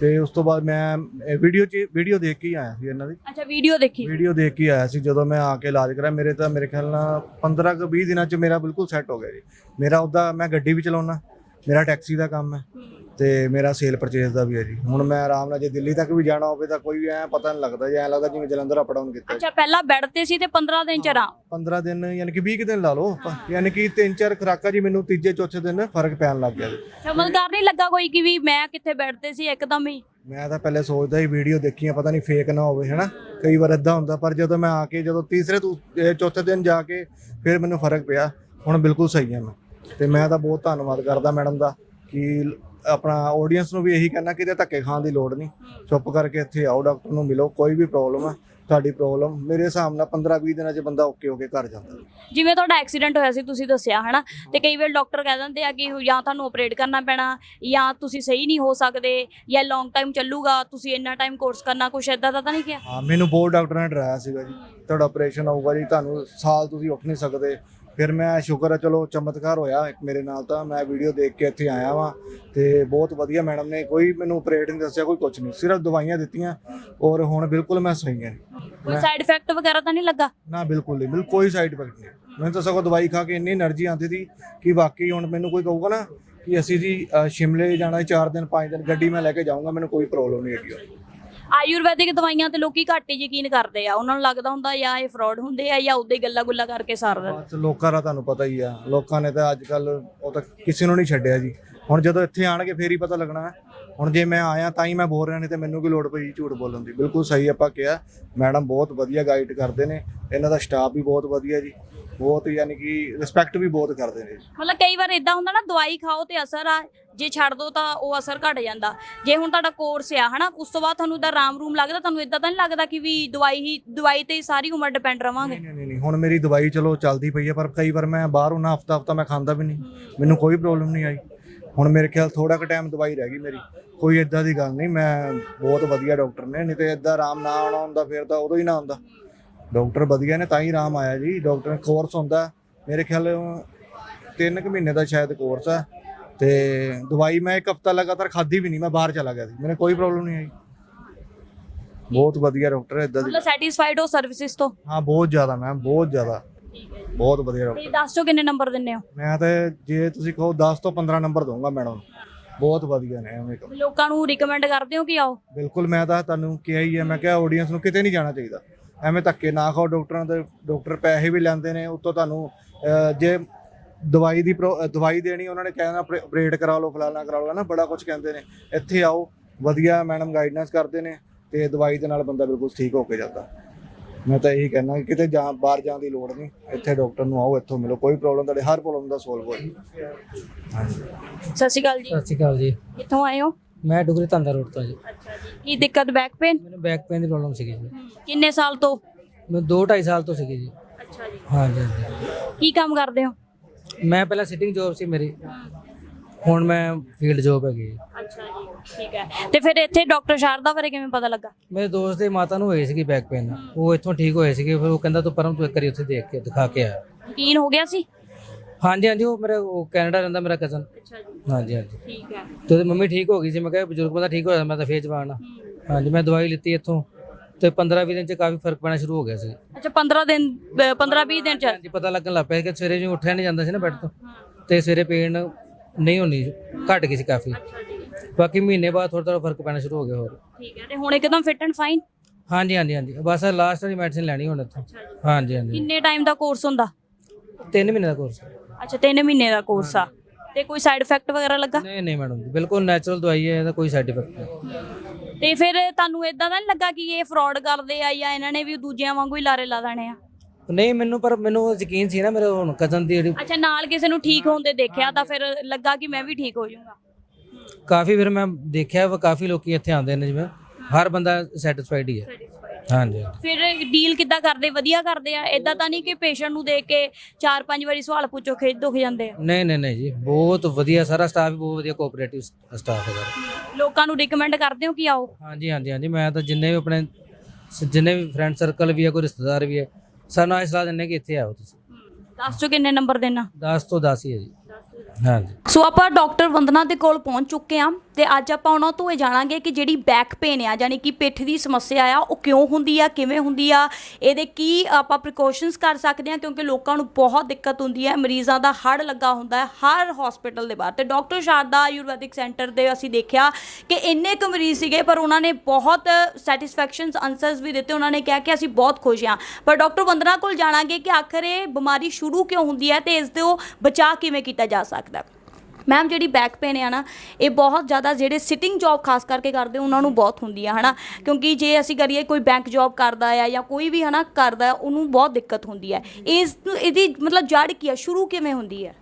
ਤੇ ਉਸ ਤੋਂ ਬਾਅਦ ਮੈਂ ਵੀਡੀਓ 'ਚ ਵੀਡੀਓ ਦੇਖ ਕੇ ਹੀ ਆਇਆ ਸੀ ਇਹਨਾਂ ਦੀ। ਅੱਛਾ ਵੀਡੀਓ ਦੇਖੀ ਵੀਡੀਓ ਦੇਖ ਕੇ ਆਇਆ ਸੀ। ਜਦੋਂ ਮੈਂ ਆ ਕੇ ਇਲਾਜ ਕਰਾਇਆ ਮੇਰੇ ਤਾਂ ਮੇਰੇ ਖਿਆਲ ਨਾਲ 15 ਕੁ 20 ਦਿਨਾਂ 'ਚ ਮੇਰਾ ਬਿਲਕੁਲ ਸੈੱਟ ਹੋ ਗਿਆ ਜੀ। ਮੇਰਾ ਉਹਦਾ ਮੈਂ ਗੱਡੀ ਵੀ ਚਲਾਉਣਾ ਮੇਰਾ ਟੈਕਸੀ ਦਾ ਕੰਮ ਹੈ। ਤੇ ਮੇਰਾ ਸੇਲ ਪਰਚੇਸ ਦਾ ਵੀ ਹੈ ਜੀ। ਹੁਣ ਮੈਂ ਆਰਾਮ ਨਾਲ ਜੇ ਦਿੱਲੀ ਤੱਕ ਵੀ ਜਾਣਾ ਹੋਵੇ ਤਾਂ ਕੋਈ ਐ ਪਤਾ ਨਹੀਂ ਲੱਗਦਾ ਜੇ ਐ ਲੱਗਦਾ ਜਿਵੇਂ ਜਲੰਧਰ ਅਪ ਡਾਊਨ ਕੀਤਾ ਅੱਛਾ ਪਹਿਲਾਂ ਬੈੱਡ ਤੇ ਸੀ ਤੇ 15 ਦਿਨ ਚ ਆਰਾਮ? 15 ਦਿਨ ਯਾਨੀ ਕਿ 20 ਕੁ ਦਿਨ ਲਾ ਲਓ। ਯਾਨੀ ਕਿ ਤਿੰਨ ਚਾਰ ਖੁਰਾਕਾਂ ਜੀ ਮੈਨੂੰ ਤੀਜੇ ਚੌਥੇ ਦਿਨ ਫ਼ਰਕ ਪੈਣ ਲੱਗ ਗਿਆ ਜੀ। ਚਮਤਕਾਰ ਨਹੀਂ ਲੱਗਾ ਕੋਈ ਕਿ ਵੀ ਮੈਂ ਕਿੱਥੇ ਬੈੱਡ ਤੇ ਸੀ ਇੱਕਦਮ ਹੀ? ਮੈਂ ਤਾਂ ਪਹਿਲੇ ਸੋਚਦਾ ਸੀ ਵੀਡੀਓ ਦੇਖੀਆਂ ਪਤਾ ਨਹੀਂ ਫੇਕ ਨਾ ਹੋਵੇ ਹੈਨਾ? ਕਈ ਵਾਰ ਇਦਾਂ ਹੁੰਦਾ ਪਰ ਜਦੋਂ ਮੈਂ ਆ ਕੇ ਜਦੋਂ ਤੀਸਰੇ ਚੌਥੇ ਦਿਨ ਜਾ ਕੇ ਫਿਰ ਮੈਨੂੰ ਫ਼ਰਕ ਪਿਆ। ਹੁਣ ਬਿਲਕੁਲ ਸਹੀ ਹਾਂ ਮੈਂ। ਤੇ ਮੈਂ ਤਾਂ ਬਹੁਤ ਧੰਨਵਾਦ ਕਰਦਾ ਮੈਡਮ ਦਾ ਕਿ ਆਪਣਾ ਆਡੀਅנס ਨੂੰ ਵੀ ਇਹੀ ਕਹਿਣਾ ਕਿ ਇਹਦੇ ਧੱਕੇ ਖਾਣ ਦੀ ਲੋੜ ਨਹੀਂ। ਚੁੱਪ ਕਰਕੇ ਇੱਥੇ ਆਓ ਡਾਕਟਰ ਨੂੰ ਮਿਲੋ ਕੋਈ ਵੀ ਪ੍ਰੋਬਲਮ ਹੈ ਤੁਹਾਡੀ ਪ੍ਰੋਬਲਮ ਮੇਰੇ ਹਿਸਾਬ ਨਾਲ 15 20 ਦਿਨਾਂ 'ਚ ਬੰਦਾ ਓਕੇ ਹੋ ਕੇ ਘਰ ਜਾਂਦਾ। ਜਿਵੇਂ ਤੁਹਾਡਾ ਐਕਸੀਡੈਂਟ ਹੋਇਆ ਸੀ ਤੁਸੀਂ ਦੱਸਿਆ ਹਨਾ? ਤੇ ਕਈ ਵਾਰ ਡਾਕਟਰ ਕਹਿ ਦਿੰਦੇ ਆ ਕਿ ਜਾਂ ਤੁਹਾਨੂੰ ਆਪਰੇਟ ਕਰਨਾ ਪੈਣਾ ਜਾਂ ਤੁਸੀਂ ਸਹੀ ਨਹੀਂ ਹੋ ਸਕਦੇ ਜਾਂ ਲੌਂਗ ਟਾਈਮ ਚੱਲੂਗਾ ਤੁਸੀਂ ਇੰਨਾ ਟਾਈਮ ਕੋਰਸ ਕਰਨਾ ਕੁਛ ਇਦਾਂ ਦਾ ਤਾਂ ਨਹੀਂ ਕਿਹਾ? ਹਾਂ ਮੈਨੂੰ ਬਹੁਤ ਡਾਕਟਰ ਨੇ ਡਰਾਇਆ ਸੀਗਾ ਜੀ। ਤੁਹਾਡਾ ਆਪਰੇਸ਼ਨ ਹੋਊਗਾ ਜੀ ਤੁਹਾਨੂੰ ਸਾਲ ਤੁਸੀਂ ਉੱਠ ਨਹੀਂ ਸਕਦੇ ਫਿਰ ਮੈਂ ਸ਼ੁਕਰ ਹੈ ਚਲੋ ਚਮਤਕਾਰ ਹੋਇਆ ਇੱਕ ਮੇਰੇ ਨਾਲ ਤਾਂ। ਮੈਂ ਵੀਡੀਓ ਦੇਖ ਕੇ ਇੱਥੇ ਆਇਆ ਵਾਂ ਤੇ ਬਹੁਤ ਵਧੀਆ ਮੈਡਮ ਨੇ ਕੋਈ ਮੈਨੂੰ ਆਪਰੇਟ ਨਹੀਂ ਦੱਸਿਆ ਕੋਈ ਕੁਝ ਨਹੀਂ। ਸਿਰਫ ਦਵਾਈਆਂ ਦਿੱਤੀਆਂ ਔਰ ਹੁਣ ਬਿਲਕੁਲ ਮੈਂ ਸਹੀ ਹਾਂ। ਕੋਈ ਸਾਈਡ ਇਫੈਕਟ ਵਗੈਰਾ ਤਾਂ ਨਹੀਂ ਲੱਗਾ? ਨਾ ਬਿਲਕੁਲ ਨਹੀਂ ਬਿਲਕੁਲ ਕੋਈ ਸਾਈਡ ਇਫੈਕਟ ਨਹੀਂ। ਮੈਨੂੰ ਤਾਂ ਸਗੋਂ ਦਵਾਈ ਖਾ ਕੇ ਇੰਨੀ એનર્ਜੀ ਆਉਂਦੀ ਸੀ ਕਿ ਵਾਕਈ ਹੁਣ ਮੈਨੂੰ ਕੋਈ ਕਹੂਗਾ ਨਾ ਕਿ ਅਸੀਂ ਜੀ ਸ਼ਿਮਲੇ ਜਾਣਾ 4 ਦਿਨ 5 ਦਿਨ ਗੱਡੀ ਮੈਂ ਲੈ ਕੇ ਜਾਊਂਗਾ ਮੈਨੂੰ ਕੋਈ ਪ੍ਰੋਬਲਮ ਨਹੀਂ ਹੈਗੀ। ਆਯੁਰਵੈਦਿਕ ਦਵਾਈਆਂ ਤੇ ਲੋਕੀ ਘੱਟ ਹੀ ਯਕੀਨ ਕਰਦੇ ਆ। ਉਹਨਾਂ ਨੂੰ ਲੱਗਦਾ ਹੁੰਦਾ ਜਾਂ ਇਹ ਫਰਾਡ ਹੁੰਦੇ ਆ ਜਾਂ ਉਦਾਂ ਹੀ ਗੱਲਾਂ ਗੁੱਲਾਂ ਕਰਕੇ ਸਾਰ ਦਿੰਦੇ ਬਸ ਲੋਕਾਂ ਦਾ ਤੁਹਾਨੂੰ ਪਤਾ ਹੀ ਆ। ਲੋਕਾਂ ਨੇ ਤਾਂ ਅੱਜ ਕੱਲ ਉਹ ਤਾਂ ਕਿਸੇ ਨੂੰ ਨਹੀਂ ਛੱਡਿਆ ਜੀ। ਹੁਣ ਜਦੋਂ ਇੱਥੇ ਆਣਗੇ ਫੇਰ ਹੀ ਪਤਾ ਲੱਗਣਾ ਹੈ। ਹੁਣ ਜੇ ਮੈਂ ਆਇਆ ਤਾਂ ਹੀ ਮੈਂ ਬੋਲ ਰਿਹਾ, ਨਹੀਂ ਤੇ ਮੈਨੂੰ ਕੀ ਲੋੜ ਪਈ ਝੂਠ ਬੋਲਣ ਦੀ। ਬਿਲਕੁਲ ਸਹੀ ਆਪਾਂ ਕਿਹਾ। ਮੈਡਮ ਬਹੁਤ ਵਧੀਆ ਗਾਈਡ ਕਰਦੇ ਨੇ। ਇਹਨਾਂ ਦਾ ਸਟਾਫ ਵੀ ਬਹੁਤ ਵਧੀਆ ਜੀ। ਬਹੁਤ ਯਾਨੀ ਕਿ ਰਿਸਪੈਕਟ ਵੀ ਬਹੁਤ ਕਰਦੇ ਨੇ। ਮਤਲਬ ਕਈ ਵਾਰ ਇਦਾਂ ਹੁੰਦਾ ਨਾ ਦਵਾਈ ਖਾਓ ਤੇ ਅਸਰ ਆ ਜੇ ਛੱਡ ਦੋ ਤਾਂ ਉਹ ਅਸਰ ਘਟ ਜਾਂਦਾ। ਜੇ ਹੁਣ ਤੁਹਾਡਾ ਕੋਰਸ ਆ ਹਨਾ ਉਸ ਤੋਂ ਬਾਅਦ ਤੁਹਾਨੂੰ ਇਦਾਂ ਆਰਾਮ ਰੂਮ ਲੱਗਦਾ ਤੁਹਾਨੂੰ ਇਦਾਂ ਤਾਂ ਨਹੀਂ ਲੱਗਦਾ ਕਿ ਵੀ ਦਵਾਈ ਹੀ ਦਵਾਈ ਤੇ ਹੀ ਸਾਰੀ ਉਮਰ ਡਿਪੈਂਡ ਰਵਾਂਗੇ? ਨਹੀਂ ਨਹੀਂ ਨਹੀਂ ਹੁਣ ਮੇਰੀ ਦਵਾਈ ਚਲੋ ਚੱਲਦੀ ਪਈ ਹੈ ਪਰ ਕਈ ਵਾਰ ਮੈਂ ਬਾਹਰ ਉਹਨਾਂ ਹਫਤਾ ਹਫਤਾ ਮੈਂ ਖਾਂਦਾ ਵੀ ਨਹੀਂ। ਮੈਨੂੰ ਕੋਈ ਪ੍ਰੋਬਲਮ ਨਹੀਂ ਆਈ। ਹੁਣ ਮੇਰੇ ਖਿਆਲ ਥੋੜਾ ਕੁ ਟਾਈਮ ਦਵਾਈ ਰਹਿ ਗਈ ਮੇਰੀ। ਕੋਈ ਇਦਾਂ ਦੀ ਗੱਲ ਨਹੀਂ ਮੈਂ ਬਹੁਤ ਵਧੀਆ ਡਾਕਟਰ ਨੇ ਨਹੀਂ ਤੇ ਇਦਾਂ ਆਰਾਮ ਨਾ ਆਉਣਾ ਹੁੰਦਾ ਫਿਰ ਤਾਂ ਉਦੋਂ ਹੀ ਨਾ ਆਉਂਦਾ। ਡਾਕਟਰ ਵਧੀਆ ਨੇ ਤਾਂ ਹੀ ਆਰਾਮ ਆਇਆ ਜੀ। ਡਾਕਟਰ ਕੋਰਸ ਹੁੰਦਾ ਮੇਰੇ ਖਿਆਲ ਤਿੰਨ ਕੁ ਮਹੀਨੇ ਦਾ ਸ਼ਾਇਦ ਕੋਰਸ ਹੈ ਤੇ ਦਵਾਈ ਮੈਂ ਇੱਕ ਹਫਤਾ ਲਗਾਤਾਰ ਖਾਧੀ ਵੀ ਨਹੀਂ ਮੈਂ ਬਾਹਰ ਚਲਾ ਗਿਆ ਸੀ। ਮੈਨੂੰ ਕੋਈ ਪ੍ਰੋਬਲਮ ਨਹੀਂ ਆਈ। ਬਹੁਤ ਵਧੀਆ ਡਾਕਟਰ ਹੈ ਇਦਾਂ ਦੀ ਮਤਲਬ ਸੈਟੀਸਫਾਈਡ ਹੋ ਸਰਵਿਸਿਜ਼ ਤੋਂ? ਹਾਂ ਬਹੁਤ ਜ਼ਿਆਦਾ ਮੈਮ ਬਹੁਤ ਜ਼ਿਆਦਾ। ਬਹੁਤ ਵਧੀਆ ਡਾਕਟਰ। ਤੇ 10 ਚੋਂ ਕਿੰਨੇ ਨੰਬਰ ਦਿੰਨੇ ਹੋ? ਮੈਂ ਤਾਂ ਜੇ ਤੁਸੀਂ ਕਹੋ 10 ਤੋਂ 15 ਨੰਬਰ ਦਊਂਗਾ ਮੈਡਮ ਬਹੁਤ ਵਧੀਆ ਨੇ ਐਵੇਂ ਕਹੋ। ਲੋਕਾਂ ਨੂੰ ਰਿਕਮੈਂਡ ਕਰਦੇ ਹੋ ਕਿ ਆਓ? ਬਿਲਕੁਲ ਮੈਂ ਤਾਂ ਤੁਹਾਨੂੰ ਕਿਹਾ ਹੀ ਹੈ ਮੈਂ ਕਿਹਾ ਆਡੀਅנס ਨੂੰ ਕਿਤੇ ਨਹੀਂ ਜਾਣਾ ਚਾਹੀਦਾ। ਐਵੇਂ ਧੱਕੇ ਨਾ ਖਾਓ ਡਾਕਟਰਾਂ ਦੇ ਡਾਕਟਰ ਪੈਸੇ ਵੀ ਲੈਂਦੇ ਨੇ ਉੱਤੋਂ ਤੁਹਾਨੂੰ ਜੇ ਦਵਾਈ ਦੀ ਦਵਾਈ ਦੇਣੀ ਉਹਨਾਂ ਨੇ ਕਹਿਣਾ ਆਪਰੇਟ ਕਰਾ ਲਓ ਫਲਾਣਾ ਕਰਾ ਲਓ ਨਾ ਬੜਾ ਕੁਝ ਕਹਿੰਦੇ ਨੇ। ਇੱਥੇ ਆਓ ਵਧੀਆ ਮੈਡਮ ਗਾਈਡੈਂਸ ਕਰਦੇ ਨੇ ਤੇ ਦਵਾਈ ਦੇ ਨਾਲ ਬੰਦਾ ਬਿਲਕੁਲ ਠੀਕ ਹੋ ਕੇ ਜਾਂਦਾ। ਮੈਂ ਤਾਂ ਇਹੀ ਕਹਿਣਾ ਕਿ ਕਿਤੇ ਜਾ ਬਾਹਰ ਜਾਣ ਦੀ ਲੋੜ ਨਹੀਂ ਇੱਥੇ ਡਾਕਟਰ ਨੂੰ ਆਓ ਇੱਥੋਂ ਮਿਲੋ ਕੋਈ ਪ੍ਰੋਬਲਮ ਤੁਹਾਡੇ ਹਰ ਪ੍ਰੋਬਲਮ ਦਾ ਸੋਲਵ ਹੋ ਹਾਂਜੀ। ਸਤਿ ਸ਼੍ਰੀ ਅਕਾਲ ਜੀ। ਸਤਿ ਸ਼੍ਰੀ ਅਕਾਲ ਜੀ। ਕਿੱਥੋਂ ਆਏ ਹੋ? ਮੈਂ ਡੁਗਰੀ ਧੰਦਾ ਰੋਡ ਤੋਂ ਜੀ। ਅੱਛਾ ਜੀ। ਕੀ ਦਿੱਕਤ ਬੈਕ ਪੇਨ ਮੈਨੂੰ ਬੈਕ ਪੇਨ ਦੀ ਪ੍ਰੋਬਲਮ ਸੀਗੀ ਜੀ। ਕਿੰਨੇ ਸਾਲ ਤੋਂ? 2 2.5 ਸਾਲ ਤੋਂ ਸੀਗੀ ਜੀ। ਅੱਛਾ ਜੀ। ਹਾਂਜੀ ਹਾਂਜੀ। ਕੀ ਕੰਮ ਕਰਦੇ ਹੋ? ਮੈਂ ਪਹਿਲਾਂ ਸਿਟਿੰਗ ਜੌਬ ਸੀ ਮੇਰੀ। ਹੁਣ ਮੈਂ ਫੀਲਡ ਜੌਬ ਹੈਗੀ ਜੀ। ਅੱਛਾ ਜੀ ਠੀਕ ਹੈ। ਤੇ ਫਿਰ ਇੱਥੇ ਡਾਕਟਰ ਸ਼ਾਰਦਾ ਬਾਰੇ ਕਿਵੇਂ ਪਤਾ ਲੱਗਾ? ਮੇਰੇ ਦੋਸਤ ਦੇ ਮਾਤਾ ਨੂੰ ਹੋਈ ਸੀਗੀ ਬੈਕ ਪੇਨ ਉਹ ਇੱਥੋਂ ਠੀਕ ਹੋਏ ਸੀਗੇ। ਫਿਰ ਉਹ ਕਹਿੰਦਾ ਤੂੰ ਪਰਮ ਤੂੰ ਇੱਕ ਵਾਰੀ ਉੱਥੇ ਦੇਖ ਕੇ ਦਿਖਾ ਕੇ ਆ ਯਕੀਨ ਹੋ ਗਿਆ ਸੀ? ਹਾਂਜੀ ਹਾਂਜੀ ਉਹ ਮੇਰਾ ਉਹ ਕੈਨੇਡਾ ਰਹਿੰਦਾ ਮੇਰਾ ਕਜ਼ਨ ਅੱਛਾ ਜੀ। ਹਾਂਜੀ ਹਾਂਜੀ। ਠੀਕ ਹੈ। ਤੇ ਉਹਦੀ ਮੰਮੀ ਠੀਕ ਹੋ ਗਈ ਸੀ ਮੈਂ ਕਿਹਾ ਬਜ਼ੁਰਗ ਬੰਦਾ ਠੀਕ ਹੋਇਆ ਮੈਂ ਤਾਂ ਫੇਰ ਜਵਾਨ ਆ। ਹਾਂਜੀ ਮੈਂ ਦਵਾਈ ਲਿੱਤੀ ਇੱਥੋਂ ਤੇ 15 20 ਦਿਨ ਚ ਕਾਫੀ ਫ਼ਰਕ ਪੈਣਾ ਸ਼ੁਰੂ ਹੋ ਗਿਆ ਸੀ। ਅੱਛਾ 15 ਦਿਨ 15 20 ਦਿਨ ਚ? ਹਾਂਜੀ ਪਤਾ ਲੱਗਣ ਲੱਗ ਪਿਆ ਕਿ ਸਵੇਰੇ ਜਿਵੇਂ ਉੱਠਿਆ ਨਹੀਂ ਜਾਂਦਾ ਸੀ ਨਾ ਬੈੱਡ ਤੋਂ ਤੇ ਸਵੇਰੇ ਪੇਨ ਨਹੀਂ ਹੋਣੀ ਘਟ ਗਈ ਸੀ ਕਾਫੀ। ਬਾਕੀ ਮਹੀਨੇ ਬਾਅਦ ਥੋੜਾ ਥੋੜਾ ਫ਼ਰਕ ਪੈਣਾ ਸ਼ੁਰੂ ਹੋ ਗਿਆ ਹੋਰ। ਠੀਕ ਹੈ ਤੇ ਹੁਣ ਇੱਕਦਮ ਫਿਟ ਐਂਡ ਫਾਈਨ ਹਾਂਜੀ ਹਾਂਜੀ ਹਾਂਜੀ ਬਸ ਲਾਸਟ ਵਾਲੀ ਮੈਡੀਸਿਨ ਲੈਣੀ ਹੁਣ ਇੱਥੋਂ। ਹਾਂਜੀ ਹਾਂਜੀ। ਕਿੰਨੇ ਟਾਈਮ ਦਾ ਕੋਰਸ ਹੁੰਦਾ? 3 ਮਹੀਨੇ ਦਾ ਕੋਰਸ ਅੱਛਾ 3 ਮਹੀਨੇ ਦਾ ਕੋਰਸ ਆ। ਤੇ ਕੋਈ ਸਾਈਡ ਇਫੈਕਟ ਵਗੈਰਾ ਲੱਗਾ? ਨਹੀਂ ਨਹੀਂ ਮੈਡਮ ਜੀ ਬਿਲਕੁਲ ਨੈਚੁਰਲ ਦਵਾਈ ਹੈ ਇਹਦਾ ਕੋਈ ਸਾਈਡ ਇਫੈਕਟ ਨਹੀਂ। ਤੇ ਫਿਰ ਤੁਹਾਨੂੰ ਇਦਾਂ ਦਾ ਨਹੀਂ ਲੱਗਾ ਕਿ ਇਹ ਫਰਾਡ ਕਰਦੇ ਆ ਜਾਂ ਇਹਨਾਂ ਨੇ ਵੀ ਦੂਜਿਆਂ ਵਾਂਗੂ ਹੀ ਲਾਰੇ ਲਾ ਦੇਣੇ ਆ? ਨਹੀਂ ਮੈਨੂੰ ਪਰ ਮੈਨੂੰ ਯਕੀਨ ਸੀ ਨਾ ਮੇਰੇ ਹੁਣ ਕਜ਼ਨ ਦੀ ਜਿਹੜੀ ਅੱਛਾ ਨਾਲ ਕਿਸੇ ਨੂੰ ਠੀਕ ਹੁੰਦੇ ਦੇਖਿਆ ਤਾਂ ਫਿਰ ਲੱਗਾ ਕਿ ਮੈਂ ਵੀ ਠੀਕ ਹੋ ਜਾਊਂਗਾ। ਕਾਫੀ ਫਿਰ ਮੈਂ ਦੇਖਿਆ ਵਾ ਕਾਫੀ ਲੋਕੀ ਇੱਥੇ ਆਉਂਦੇ ਨੇ ਜਿਵੇਂ ਹਰ ਬੰਦਾ ਸੈਟੀਸਫਾਈਡ ਹੀ ਹੈ। ਹਾਂਜੀ। ਫਿਰ ਡੀਲ ਕਿੱਦਾਂ ਕਰਦੇ? ਵਧੀਆ ਕਰਦੇ ਆ? ਇਦਾਂ ਤਾਂ ਨਹੀਂ ਕਿ ਪੇਸ਼ੈਂਟ ਨੂੰ ਦੇਖ ਕੇ ਚਾਰ ਪੰਜ ਵਾਰੀ ਸਵਾਲ ਪੁੱਛੋ ਖਿੱਚ ਦੁਖ ਜਾਂਦੇ ਆ? ਨਹੀਂ ਨਹੀਂ ਨਹੀਂ ਜੀ ਬਹੁਤ ਵਧੀਆ ਸਾਰਾ ਸਟਾਫ ਵੀ ਬਹੁਤ ਵਧੀਆ ਕੋਆਪਰੇਟਿਵ ਸਟਾਫ ਹੈ ਸਾਰਾ ਲੋਕਾਂ ਨੂੰ ਰਿਕਮੈਂਡ ਕਰਦੇ ਹੋ ਕਿ ਆਓ? ਹਾਂਜੀ ਹਾਂਜੀ ਹਾਂਜੀ ਮੈਂ ਤਾਂ ਜਿੰਨੇ ਵੀ ਆਪਣੇ ਸ- ਜਿੰਨੇ ਵੀ ਫਰੈਂਡ ਸਰਕਲ ਵੀ ਹੈ ਕੋਈ ਰਿਸ਼ਤੇਦਾਰ ਵੀ ਹੈ ਸਾਨੂੰ ਇਹ ਸਲਾਹ ਦਿੰਦੇ ਕਿ ਇੱਥੇ ਆਓ ਤੁਸੀਂ। ਦੱਸ ਚੋ ਕਿੰਨੇ ਨੰਬਰ ਦੇਣਾ 10 ਤੋਂ 10 ਹੀ ਹੈ ਜੀ। ਹਾਂਜੀ। ਸੋ ਆਪਾਂ ਡਾਕਟਰ ਵੰਦਨਾ ਦੇ ਕੋਲ ਪਹੁੰਚ ਚੁੱਕੇ ਹਾਂ ਤੇ ਅੱਜ ਆਪਾਂ ਉਹਨਾਂ ਤੋਂ ਇਹ ਜਾਣਾਂਗੇ ਕਿ ਜਿਹੜੀ ਬੈਕ ਪੇਨ ਆ, ਯਾਨੀ ਕਿ ਪਿੱਠ ਦੀ ਸਮੱਸਿਆ ਆ, ਉਹ ਕਿਉਂ ਹੁੰਦੀ ਆ, ਕਿਵੇਂ ਹੁੰਦੀ ਆ, ਇਹਦੇ ਕੀ ਆਪਾਂ ਪ੍ਰੀਕਾਸ਼ਨਸ ਕਰ ਸਕਦੇ ਆ, ਕਿਉਂਕਿ ਲੋਕਾਂ ਨੂੰ ਬਹੁਤ ਦਿੱਕਤ ਹੁੰਦੀ ਹੈ ਮਰੀਜ਼ਾਂ ਦਾ ਹੜ ਲੱਗਾ ਹੁੰਦਾ ਹੈ ਹਰ ਹਸਪੀਟਲ ਦੇ ਬਾਹਰ। ਤੇ ਡਾਕਟਰ ਸ਼ਾਰਦਾ ਆਯੁਰਵੈਦਿਕ ਸੈਂਟਰ ਦੇ ਅਸੀਂ ਦੇਖਿਆ ਕਿ ਇੰਨੇ ਕੁ ਮਰੀਜ਼ ਸੀਗੇ, ਪਰ ਉਹਨਾਂ ਨੇ ਬਹੁਤ ਸੈਟੀਸਫੈਕਸ਼ਨਸ ਆਨਸਰਸ ਵੀ ਦਿੱਤੇ, ਉਹਨਾਂ ਨੇ ਕਿਹਾ ਕਿ ਅਸੀਂ ਬਹੁਤ ਖੁਸ਼ ਹਾਂ ਪਰ ਡਾਕਟਰ ਵੰਦਨਾ ਕੋਲ ਜਾਣਾਂਗੇ ਕਿ ਆਖਰ ਇਹ ਬਿਮਾਰੀ ਸ਼ੁਰੂ ਕਿਉਂ ਹੁੰਦੀ ਹੈ ਤੇ ਇਸ ਤੋਂ ਬਚਾਅ ਕਿਵੇਂ ਕੀਤਾ ਜਾ ਸਕਦਾ। ਮੈਮ ਜਿਹੜੀ ਬੈਕ ਪੇਨ ਹੈ ਨਾ, ਇਹ ਬਹੁਤ ਜ਼ਿਆਦਾ ਜਿਹੜੇ ਸਿਟਿੰਗ ਜੌਬ ਖਾਸ ਕਰਕੇ ਕਰਦੇ, ਉਹਨਾਂ ਨੂੰ ਬਹੁਤ ਹੁੰਦੀ ਆ, ਹਨਾ? ਕਿਉਂਕਿ ਜੇ ਅਸੀਂ ਕਰੀਏ ਕੋਈ ਬੈਂਕ ਜੌਬ ਕਰਦਾ ਆ ਜਾਂ ਕੋਈ ਵੀ, ਹਨਾ, ਕਰਦਾ, ਉਹਨੂੰ ਬਹੁਤ ਦਿੱਕਤ ਹੁੰਦੀ ਹੈ ਇਸ, ਇਹਦੀ ਮਤਲਬ ਜੜ ਕੀ ਆ? ਸ਼ੁਰੂ ਕਿਵੇਂ ਹੁੰਦੀ ਹੈ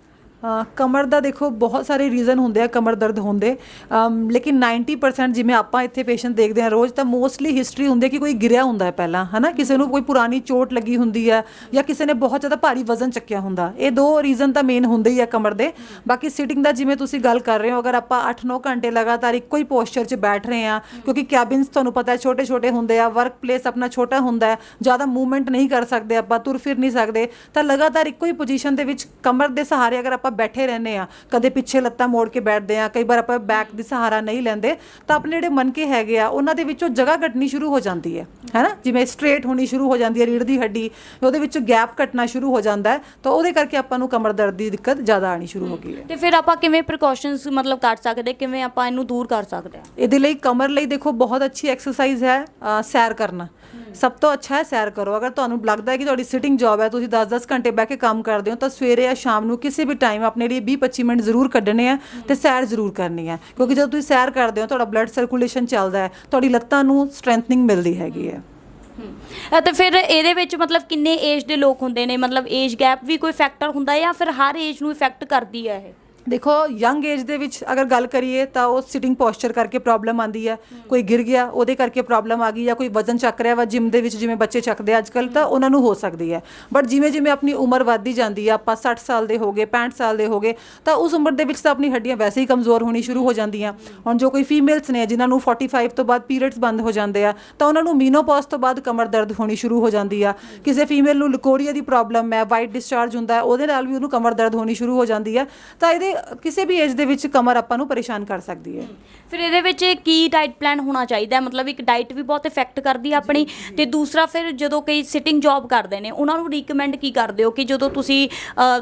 ਕਮਰ ਦਾ ਦੇਖੋ ਬਹੁਤ ਸਾਰੇ ਰੀਜ਼ਨ ਹੁੰਦੇ ਆ ਕਮਰ ਦਰਦ ਹੁੰਦੇ ਅਮ, ਲੇਕਿਨ 90% ਜਿਵੇਂ ਆਪਾਂ ਇੱਥੇ ਪੇਸ਼ੈਂਟ ਦੇਖਦੇ ਆ ਰੋਜ਼ ਤਾਂ ਮੋਸਟਲੀ ਹਿਸਟਰੀ ਹੁੰਦੀ ਹੈ ਕਿ ਕੋਈ ਗਿਰਿਆ ਹੁੰਦਾ ਹੈ ਪਹਿਲਾਂ ਹਨਾ? ਕਿਸੇ ਨੂੰ ਕੋਈ ਪੁਰਾਣੀ ਚੋਟ ਲੱਗੀ ਹੁੰਦੀ ਹੈ ਜਾਂ ਕਿਸੇ ਨੇ ਬਹੁਤ ਜ਼ਿਆਦਾ ਭਾਰੀ ਵਜ਼ਨ ਚੱਕਿਆ ਹੁੰਦਾ। ਇਹ ਦੋ ਰੀਜ਼ਨ ਤਾਂ ਮੇਨ ਹੁੰਦੇ ਹੀ ਆ ਕਮਰ ਦੇ। ਬਾਕੀ ਸਿਟਿੰਗ ਦਾ ਜਿਵੇਂ ਤੁਸੀਂ ਗੱਲ ਕਰ ਰਹੇ ਹੋ ਅਗਰ ਆਪਾਂ 8-9 ਘੰਟੇ ਲਗਾਤਾਰ ਇੱਕੋ ਹੀ ਪੋਸਚਰ 'ਚ ਬੈਠ ਰਹੇ ਆ ਕਿਉਂਕਿ ਕੈਬਿਨਸ ਤੁਹਾਨੂੰ ਪਤਾ ਹੈ ਛੋਟੇ-ਛੋਟੇ ਹੁੰਦੇ ਆ ਵਰਕ ਪਲੇਸ ਆਪਣਾ ਛੋਟਾ ਹੁੰਦਾ ਹੈ ਜ਼ਿਆਦਾ ਮੂਵਮੈਂਟ ਨਹੀਂ ਕਰ ਸਕਦੇ ਆਪਾਂ ਤੁਰ ਫਿਰ ਨਹੀਂ ਸਕਦੇ ਤਾਂ ਲਗਾਤਾਰ ਇੱਕੋ ਹੀ ਪੋਜੀਸ਼ਨ ਦੇ ਵਿੱਚ ਕਮਰ ਦੇ ਸਹਾਰੇ ਅਗਰ ਆਪਾਂ ਬੈਠੇ ਰਹਿੰਦੇ ਆ ਕਦੇ ਪਿੱਛੇ ਲੱਤਾਂ ਮੋੜ ਕੇ ਬੈਠਦੇ ਆ ਕਈ ਵਾਰ ਆਪਾਂ ਬੈਕ ਦੀ ਸਹਾਰਾ ਨਹੀਂ ਲੈਂਦੇ ਤਾਂ ਆਪਣੇ ਜਿਹੜੇ ਮਨਕੇ ਹੈਗੇ ਆ ਉਹਨਾਂ ਦੇ ਵਿੱਚੋਂ ਜਗ੍ਹਾ ਘਟਣੀ ਸ਼ੁਰੂ ਹੋ ਜਾਂਦੀ ਹੈ ਹੈਨਾ? ਜਿਵੇਂ ਸਟ੍ਰੇਟ ਹੋਣੀ ਸ਼ੁਰੂ ਹੋ ਜਾਂਦੀ ਹੈ ਰੀੜ ਦੀ ਹੱਡੀ ਉਹਦੇ ਵਿੱਚੋਂ ਗੈਪ ਘਟਣਾ ਸ਼ੁਰੂ ਹੋ ਜਾਂਦਾ ਹੈ ਤਾਂ ਉਹਦੇ ਕਰਕੇ ਆਪਾਂ ਨੂੰ ਕਮਰ ਦਰਦ ਦੀ ਦਿੱਕਤ ਜ਼ਿਆਦਾ ਆਣੀ ਸ਼ੁਰੂ ਹੋ ਗਈ ਹੈ। ਤੇ ਫਿਰ ਆਪਾਂ ਕਿਵੇਂ ਪ੍ਰੀਕਾਸ਼ਨਸ ਮਤਲਬ ਕਰ ਸਕਦੇ ਕਿਵੇਂ ਆਪਾਂ ਇਹਨੂੰ ਦੂਰ ਕਰ ਸਕਦੇ ਆ? ਇਹਦੇ ਲਈ ਕਮਰ ਲਈ ਦੇਖੋ ਬਹੁਤ ਅੱਛੀ ਐਕਸਰਸਾਈਜ਼ ਹੈ ਅ, ਸੈਰ ਕਰਨਾ। ਸਭ ਤੋਂ ਅੱਛਾ ਹੈ ਸੈਰ ਕਰੋ। ਅਗਰ ਤੁਹਾਨੂੰ ਲੱਗਦਾ ਹੈ ਕਿ ਤੁਹਾਡੀ ਸਿਟਿੰਗ ਜੌਬ ਹੈ ਤੁਸੀਂ 10-10 ਘੰਟੇ ਬਹਿ ਕੇ ਕੰਮ ਕਰਦੇ ਹੋ ਤਾਂ ਸਵੇਰੇ ਜਾਂ ਸ਼ਾਮ ਨੂੰ ਕਿਸੇ ਵੀ ਟਾਈਮ ਆਪਣੇ ਲਈ 20-25 ਮਿੰਟ ਜ਼ਰੂਰ ਕੱਢਣੇ ਆ ਤੇ ਸੈਰ ਜ਼ਰੂਰ ਕਰਨੀ ਹੈ। ਕਿਉਂਕਿ ਜਦੋਂ ਤੁਸੀਂ ਸੈਰ ਕਰਦੇ ਹੋ ਤੁਹਾਡਾ ਬਲੱਡ ਸਰਕੂਲੇਸ਼ਨ ਚੱਲਦਾ ਹੈ ਤੁਹਾਡੀ ਲੱਤਾਂ ਨੂੰ ਸਟਰੈਂਥਨਿੰਗ ਮਿਲਦੀ ਹੈਗੀ ਹੈ। ਅ, ਤੇ ਫਿਰ ਇਹਦੇ ਵਿੱਚ ਮਤਲਬ ਕਿੰਨੇ ਏਜ ਦੇ ਲੋਕ ਹੁੰਦੇ ਨੇ? ਮਤਲਬ ਏਜ ਗੈਪ ਵੀ ਕੋਈ ਫੈਕਟਰ ਹੁੰਦਾ ਹੈ ਜਾਂ ਫਿਰ ਹਰ ਏਜ ਨੂੰ ਇਫੈਕਟ ਕਰਦੀ ਹੈ ਇਹ? ਦੇਖੋ ਯੰਗ ਏਜ ਦੇ ਵਿੱਚ ਅਗਰ ਗੱਲ ਕਰੀਏ ਤਾਂ ਉਹ ਸਿਟਿੰਗ ਪੋਸਚਰ ਕਰਕੇ ਪ੍ਰੋਬਲਮ ਆਂਦੀ ਹੈ। ਕੋਈ ਗਿਰ ਗਿਆ, ਉਹਦੇ ਕਰਕੇ ਪ੍ਰੋਬਲਮ ਆ ਗਈ ਜਾਂ ਕੋਈ ਵਜ਼ਨ ਚੱਕ ਰਿਹਾ ਵਾ ਜਿਮ ਦੇ ਵਿੱਚ, ਜਿਵੇਂ ਬੱਚੇ ਚੱਕਦੇ ਅੱਜ ਕੱਲ ਤਾਂ ਉਹਨਾਂ ਨੂੰ ਹੋ ਸਕਦੀ ਹੈ। ਬਟ ਜਿਵੇਂ ਜਿਵੇਂ ਆਪਣੀ ਉਮਰ ਵੱਧਦੀ ਜਾਂਦੀ ਹੈ ਆਪਾਂ 60 ਸਾਲ ਦੇ ਹੋਗੇ 65 ਸਾਲ ਦੇ ਹੋਗੇ ਤਾਂ ਉਸ ਉਮਰ ਦੇ ਵਿੱਚ ਤਾਂ ਆਪਣੀ ਹੱਡੀਆਂ ਵੈਸੇ ਹੀ ਕਮਜ਼ੋਰ ਹੋਣੀ ਸ਼ੁਰੂ ਹੋ ਜਾਂਦੀਆਂ। ਹੁਣ ਜੋ ਕੋਈ ਫੀਮੇਲਸ ਨੇ ਜਿਨ੍ਹਾਂ ਨੂੰ 45 ਤੋਂ ਬਾਅਦ ਪੀਰੀਅਡਸ ਬੰਦ ਹੋ ਜਾਂਦੇ ਆ, ਤਾਂ ਉਹਨਾਂ ਨੂੰ ਮੀਨੋਪੌਜ਼ ਤੋਂ ਬਾਅਦ ਕਮਰ ਦਰਦ ਹੋਣੀ ਸ਼ੁਰੂ ਹੋ ਜਾਂਦੀ ਆ। ਕਿਸੇ ਫੀਮੇਲ ਨੂੰ ਲਕੋਰੀਆ ਦੀ ਪ੍ਰੋਬਲਮ ਹੈ ਵਾਈਟ ਡਿਸਚਾਰਜ ਹੁੰਦਾ ਹੈ, ਉਹਦੇ ਨਾਲ ਵੀ ਉਹਨੂੰ ਕਮਰ ਦਰਦ ਹੋਣੀ ਸ਼ੁਰੂ ਹੋ ਜਾਂਦੀ ਆ। ਤਾਂ ਇਹਦੇ ਕਿਸੇ ਵੀ ਏਜ ਦੇ ਵਿੱਚ ਕਮਰ ਆਪਾਂ ਨੂੰ ਪਰੇਸ਼ਾਨ ਕਰ ਸਕਦੀ ਹੈ। ਫਿਰ ਇਹਦੇ ਵਿੱਚ ਕੀ ਡਾਈਟ ਪਲਾਨ ਹੋਣਾ ਚਾਹੀਦਾ ਹੈ? ਮਤਲਬ ਇੱਕ ਡਾਈਟ ਵੀ ਬਹੁਤ ਇਫੈਕਟ ਕਰਦੀ ਹੈ ਆਪਣੀ ਤੇ ਦੂਸਰਾ ਫਿਰ ਜਦੋਂ ਕਈ ਸਿਟਿੰਗ ਜੌਬ ਕਰਦੇ ਨੇ ਉਹਨਾਂ ਨੂੰ ਰੀਕਮੈਂਡ ਕੀ ਕਰਦੇ ਹੋ ਕਿ ਜਦੋਂ ਤੁਸੀਂ